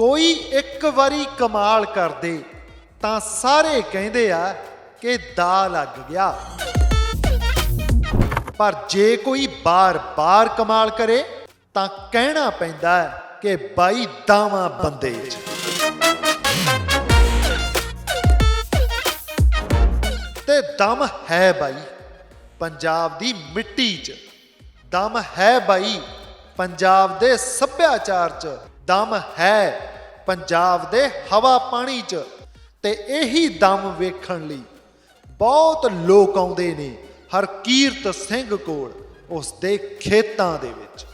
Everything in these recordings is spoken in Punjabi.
ਕੋਈ ਇੱਕ ਵਾਰੀ ਕਮਾਲ ਕਰਦੇ, ਤਾਂ ਸਾਰੇ ਕਹਿੰਦੇ ਆ ਕਿ ਦਾ ਲੱਗ ਗਿਆ। ਪਰ ਜੇ ਕੋਈ ਬਾਰ-ਬਾਰ ਕਮਾਲ ਕਰੇ, ਤਾਂ ਕਹਿਣਾ ਪੈਂਦਾ ਹੈ ਕਿ ਬਾਈ ਦਾਵਾ ਬੰਦੇ 'ਚ। ਤੇ ਦਮ ਹੈ ਬਾਈ ਪੰਜਾਬ ਦੀ ਮਿੱਟੀ 'ਚ। ਦਮ ਹੈ ਬਾਈ ਪੰਜਾਬ ਦੇ ਸੱਭਿਆਚਾਰ 'ਚ। ਦਮ ਹੈ ਪੰਜਾਬ ਦੇ ਹਵਾ ਪਾਣੀ 'ਚ ਤੇ ਇਹੀ ਦਮ ਵੇਖਣ ਲਈ ਬਹੁਤ ਲੋਕ ਆਉਂਦੇ ਨੇ ਹਰਕੀਰਤ ਸਿੰਘ ਕੋਲ ਉਸ ਦੇ ਖੇਤਾਂ ਦੇ ਵਿੱਚ।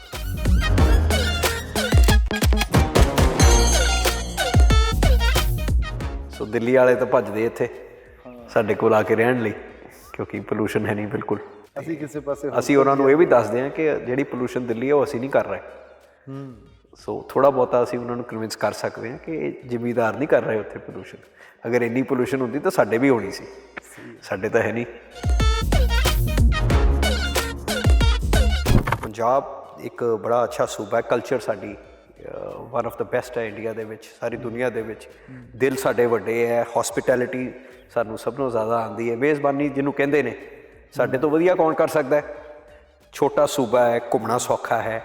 ਸੋ ਦਿੱਲੀ ਵਾਲੇ ਤਾਂ ਭੱਜਦੇ ਇੱਥੇ ਸਾਡੇ ਕੋਲ ਆ ਕੇ ਰਹਿਣ ਲਈ ਕਿਉਂਕਿ ਪੋਲੂਸ਼ਨ ਹੈ ਨਹੀਂ ਬਿਲਕੁਲ। ਅਸੀਂ ਕਿਸੇ ਪਾਸੇ ਅਸੀਂ ਉਹਨਾਂ ਨੂੰ ਇਹ ਵੀ ਦੱਸਦੇ ਹਾਂ ਕਿ ਜਿਹੜੀ ਪੋਲੂਸ਼ਨ ਦਿੱਲੀ ਹੈ ਉਹ ਅਸੀਂ ਨਹੀਂ ਕਰ ਰਹੇ। ਹੂੰ। ਸੋ ਥੋੜਾ ਬਹੁਤਾ ਅਸੀਂ ਉਹਨਾਂ ਨੂੰ ਕਨਵਿੰਸ ਕਰ ਸਕਦੇ ਹਾਂ ਕਿ ਇਹ ਜ਼ਿਮੀਦਾਰ ਨਹੀਂ ਕਰ ਰਹੇ ਉੱਥੇ ਪੋਲੂਸ਼ਨ ਅਗਰ ਇੰਨੀ ਪੋਲੂਸ਼ਨ ਹੁੰਦੀ ਤਾਂ ਸਾਡੇ ਵੀ ਹੋਣੀ ਸੀ। ਸਾਡੇ ਤਾਂ ਹੈ ਨਹੀਂ। ਪੰਜਾਬ ਇੱਕ ਬੜਾ ਅੱਛਾ ਸੂਬਾ ਹੈ। ਕਲਚਰ ਸਾਡੀ ਵਨ ਆਫ ਦਾ ਬੈਸਟ ਹੈ ਇੰਡੀਆ ਦੇ ਵਿੱਚ, ਸਾਰੀ ਦੁਨੀਆ ਦੇ ਵਿੱਚ। ਦਿਲ ਸਾਡੇ ਵੱਡੇ ਹੈ। ਹਸਪਿਟੈਲਿਟੀ ਸਾਨੂੰ ਸਭ ਨੂੰ ਜ਼ਿਆਦਾ ਆਉਂਦੀ ਹੈ। ਮੇਜ਼ਬਾਨੀ ਜਿਹਨੂੰ ਕਹਿੰਦੇ ਨੇ, ਸਾਡੇ ਤੋਂ ਵਧੀਆ ਕੌਣ ਕਰ ਸਕਦਾ ਹੈ? ਛੋਟਾ ਸੂਬਾ ਹੈ, ਘੁੰਮਣਾ ਸੌਖਾ ਹੈ।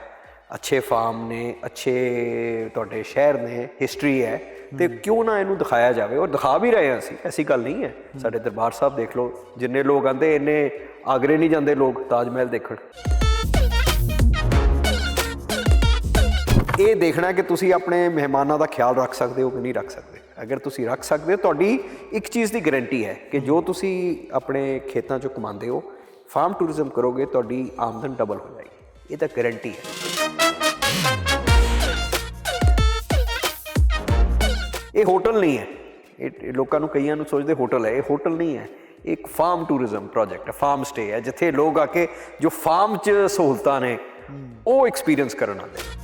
ਅੱਛੇ ਫਾਰਮ ਨੇ ਅੱਛੇ ਤੁਹਾਡੇ ਸ਼ਹਿਰ ਨੇ ਹਿਸਟਰੀ ਹੈ ਤੇ ਕਿਉਂ ਨਾ ਇਹਨੂੰ ਦਿਖਾਇਆ ਜਾਵੇ? ਔਰ ਦਿਖਾ ਵੀ ਰਹੇ ਹਾਂ ਅਸੀਂ ਐਸੀ ਗੱਲ ਨਹੀਂ ਹੈ। ਸਾਡੇ ਦਰਬਾਰ ਸਾਹਿਬ ਦੇਖ ਲਓ ਜਿੰਨੇ ਲੋਕ ਆਂਦੇ ਇੰਨੇ ਆਗਰੇ ਨਹੀਂ ਜਾਂਦੇ ਲੋਕ ਤਾਜ ਮਹਿਲ ਦੇਖਣ। ਇਹ ਦੇਖਣਾ ਕਿ ਤੁਸੀਂ ਆਪਣੇ ਮਹਿਮਾਨਾਂ ਦਾ ਖਿਆਲ ਰੱਖ ਸਕਦੇ ਹੋ ਕਿ ਨਹੀਂ ਰੱਖ ਸਕਦੇ। ਅਗਰ ਤੁਸੀਂ ਰੱਖ ਸਕਦੇ ਹੋ ਤੁਹਾਡੀ ਇੱਕ ਚੀਜ਼ ਦੀ ਗਾਰੰਟੀ ਹੈ ਕਿ ਜੋ ਤੁਸੀਂ ਆਪਣੇ ਖੇਤਾਂ 'ਚੋਂ ਕਮਾਉਂਦੇ ਹੋ ਫਾਰਮ ਟੂਰਿਜ਼ਮ ਕਰੋਗੇ ਤੁਹਾਡੀ ਆਮਦਨ ਡਬਲ ਹੋ ਜਾਏਗੀ। ਇਹ ਤਾਂ ਗਾਰੰਟੀ ਹੈ। ਇਹ ਹੋਟਲ ਨਹੀਂ ਹੈ। ਇਹ ਲੋਕਾਂ ਨੂੰ ਕਈਆਂ ਨੂੰ ਸੋਚਦੇ ਹੋਟਲ ਹੈ, ਇਹ ਹੋਟਲ ਨਹੀਂ ਹੈ। ਇਹ ਇੱਕ ਫਾਰਮ ਟੂਰਿਜ਼ਮ ਪ੍ਰੋਜੈਕਟ ਹੈ ਫਾਰਮ ਸਟੇ ਹੈ, ਜਿੱਥੇ ਲੋਕ ਆ ਕੇ ਜੋ ਫਾਰਮ 'ਚ ਸਹੂਲਤਾਂ ਨੇ, ਉਹ ਐਕਸਪੀਰੀਅੰਸ ਕਰਨ ਆਉਂਦੇ ਨੇ।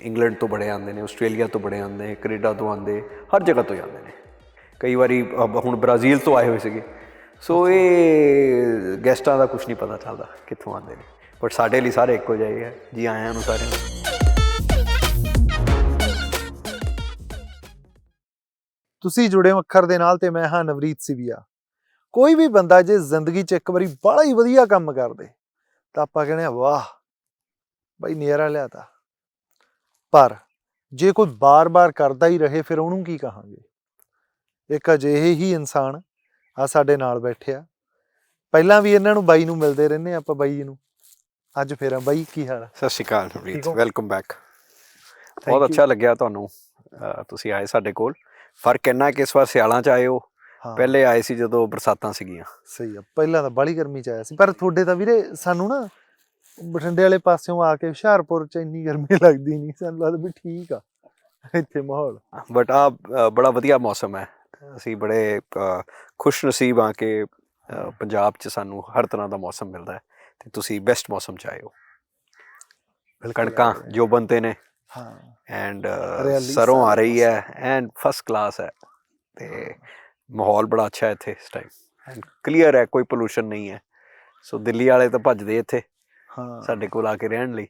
ਇੰਗਲੈਂਡ ਤੋਂ ਬੜੇ ਆਉਂਦੇ ਨੇ, ਆਸਟ੍ਰੇਲੀਆ ਤੋਂ ਬੜੇ ਆਉਂਦੇ ਨੇ, ਕੈਨੇਡਾ ਤੋਂ ਆਉਂਦੇ, ਹਰ ਜਗ੍ਹਾ ਤੋਂ ਆਉਂਦੇ ਨੇ। ਕਈ ਵਾਰੀ ਹੁਣ ਬ੍ਰਾਜ਼ੀਲ ਤੋਂ ਆਏ ਹੋਏ ਸੀਗੇ। ਸੋ ਇਹ ਗੈਸਟਾਂ ਦਾ ਕੁਝ ਨਹੀਂ ਪਤਾ ਚੱਲਦਾ ਕਿੱਥੋਂ ਆਉਂਦੇ ਨੇ। ਬਟ ਸਾਡੇ ਲਈ ਸਾਰੇ ਇੱਕੋ ਜਿਹੇ ਹੈ ਜੀ ਆਇਆਂ ਨੂੰ ਸਾਰਿਆਂ ਨੂੰ। ਤੁਸੀਂ ਜੁੜੇ ਹੋ ਅੱਖਰ ਦੇ ਨਾਲ ਤੇ ਮੈਂ ਹਾਂ ਨਵਰੀਤ ਸਿਵੀਆ। ਕੋਈ ਵੀ ਬੰਦਾ ਜੇ ਜ਼ਿੰਦਗੀ 'ਚ ਇੱਕ ਵਾਰੀ ਬੜਾ ਹੀ ਵਧੀਆ ਕੰਮ ਕਰਦੇ, ਤਾਂ ਆਪਾਂ ਕਹਿੰਦੇ ਆ ਵਾਹ, ਬਈ ਨਜ਼ਾਰਾ ਲਿਆਤਾ। ਪਰ ਜੇ ਕੋਈ ਬਾਰ-ਬਾਰ ਕਰਦਾ ਹੀ ਰਹੇ, ਫਿਰ ਉਹਨੂੰ ਕੀ ਕਹਾਂਗੇ? ਇੱਕ ਅਜਿਹੇ ਹੀ ਇਨਸਾਨ ਆ ਸਾਡੇ ਨਾਲ ਬੈਠਿਆ। ਪਹਿਲਾਂ ਵੀ ਇਹਨਾਂ ਨੂੰ ਬਾਈ ਨੂੰ ਮਿਲਦੇ ਰਹਿੰਦੇ ਆਪਾਂ ਬਾਈ ਨੂੰ। ਅੱਜ ਫੇਰ ਆ। ਬਾਈ ਕੀ ਹਾਲ ਸਤਿ ਸ਼੍ਰੀ ਅਕਾਲ ਠੀਕ ਨਵਰੀਤ ਹੋ? ਵੈਲਕਮ ਬੈਕ ਬਹੁਤ you. ਅੱਛਾ ਲੱਗਿਆ ਤੁਹਾਨੂੰ। ਤੁਸੀਂ ਆਏ ਸਾਡੇ ਕੋਲ। ਫ਼ਰਕ ਇੰਨਾ ਕਿ ਇਸ ਵਾਰ ਸਿਆਲਾਂ ਚ ਆਏ ਹੋ। ਹਾਂ। ਪਹਿਲੇ ਆਏ ਸੀ ਜਦੋਂ ਬਰਸਾਤਾਂ ਸੀਗੀਆਂ। ਸਹੀ ਆ। ਪਹਿਲਾਂ ਤਾਂ ਬਾਲੀ ਗਰਮੀ ਚ ਆਇਆ ਸੀ। ਪਰ ਤੁਹਾਡੇ ਤਾਂ ਵੀਰੇ ਸਾਨੂੰ ਨਾ ਬਠਿੰਡੇ ਵਾਲੇ ਪਾਸਿਓਂ ਆ ਕੇ ਹੁਸ਼ਿਆਰਪੁਰ ਚ ਇੰਨੀ ਗਰਮੀ ਲੱਗਦੀ ਨਹੀਂ ਸਾਨੂੰ ਲੱਗਦਾ ਵੀ ਠੀਕ ਆ ਇੱਥੇ ਮਾਹੌਲ। ਬਟ ਆ ਬੜਾ ਵਧੀਆ ਮੌਸਮ ਹੈ। ਅਸੀਂ ਬੜੇ ਖੁਸ਼ ਨਸੀਬ ਆ ਕਿ ਅ, ਪੰਜਾਬ 'ਚ ਸਾਨੂੰ ਹਰ ਤਰ੍ਹਾਂ ਦਾ ਮੌਸਮ ਮਿਲਦਾ ਹੈ। ਤੇ ਤੁਸੀਂ ਬੈਸਟ ਮੌਸਮ 'ਚ ਆਏ ਹੋ। ਕਣਕਾਂ ਜੋ ਬੰਤੇ ਨੇ ਹਾਂ। ਐਂਡ ਸਰੋਂ ਆ ਰਹੀ ਹੈ ਐਂਡ ਫਸਟ ਕਲਾਸ ਹੈ ਤੇ ਮਾਹੌਲ ਬੜਾ ਅੱਛਾ ਹੈ ਇੱਥੇ ਇਸ ਟਾਈਮ ਐਂਡ ਕਲੀਅਰ ਹੈ ਕੋਈ ਪੋਲੂਸ਼ਨ ਨਹੀਂ ਹੈ। ਸੋ ਦਿੱਲੀ ਵਾਲੇ ਤਾਂ ਭੱਜਦੇ ਇੱਥੇ ਹਾਂ। ਸਾਡੇ ਕੋਲ ਆ ਕੇ ਰਹਿਣ ਲਈ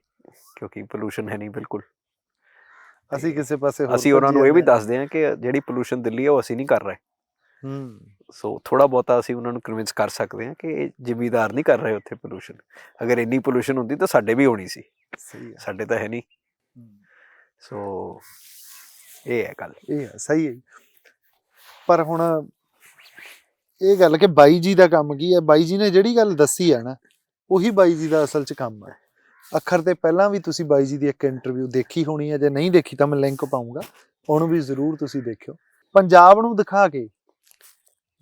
ਕਿਉਂਕਿ ਪੋਲੂਸ਼ਨ ਹੈ ਨਹੀਂ ਬਿਲਕੁਲ। ਅਸੀਂ ਕਿਸੇ ਪਾਸੇ ਹੋਰ ਅਸੀਂ ਉਹਨਾਂ ਨੂੰ ਇਹ ਵੀ ਦੱਸਦੇ ਹਾਂ ਕਿ ਜਿਹੜੀ ਪੋਲੂਸ਼ਨ ਦਿੱਲੀ ਹੈ ਉਹ ਅਸੀਂ ਨਹੀਂ ਕਰ ਰਹੇ। ਹੂੰ। ਸੋ ਥੋੜਾ ਬਹੁਤਾ ਅਸੀਂ ਉਹਨਾਂ ਨੂੰ ਕਨਵਿੰਸ ਕਰ ਸਕਦੇ ਹਾਂ ਕਿ ਇਹ ਜ਼ਿਮੀਦਾਰ ਨਹੀਂ ਕਰ ਰਹੇ ਉੱਥੇ ਪੋਲੂਸ਼ਨ ਅਗਰ ਇੰਨੀ ਪੋਲੂਸ਼ਨ ਹੁੰਦੀ ਤਾਂ ਸਾਡੇ ਵੀ ਹੋਣੀ ਸੀ। ਸਹੀ ਆ ਸਾਡੇ ਤਾਂ ਹੈ ਨਹੀਂ। ਹੂੰ। ਸੋ ਇਹ ਹੈ ਗੱਲ। ਇਹ ਆ ਸਹੀ ਹੈ ਪਰ ਹੁਣ ਇਹ ਗੱਲ ਕਿ ਬਾਈ ਜੀ ਦਾ ਕੰਮ ਕੀ ਹੈ? ਬਾਈ ਜੀ ਨੇ ਜਿਹੜੀ ਗੱਲ ਦੱਸੀ ਹੈ ਨਾ ਉਹੀ ਬਾਈ ਜੀ ਦਾ ਅਸਲ 'ਚ ਕੰਮ ਹੈ। ਅੱਖਰ ਤੇ ਪਹਿਲਾਂ ਵੀ ਤੁਸੀਂ ਬਾਈ ਜੀ ਦੀ ਇੱਕ ਇੰਟਰਵਿਊ ਦੇਖੀ ਹੋਣੀ ਹੈ ਜੇ ਨਹੀਂ ਦੇਖੀ ਤਾਂ ਮੈਂ ਲਿੰਕ ਪਾਉਂਗਾ ਉਹਨੂੰ ਵੀ ਜ਼ਰੂਰ ਤੁਸੀਂ ਦੇਖਿਓ। ਪੰਜਾਬ ਨੂੰ ਦਿਖਾ ਕੇ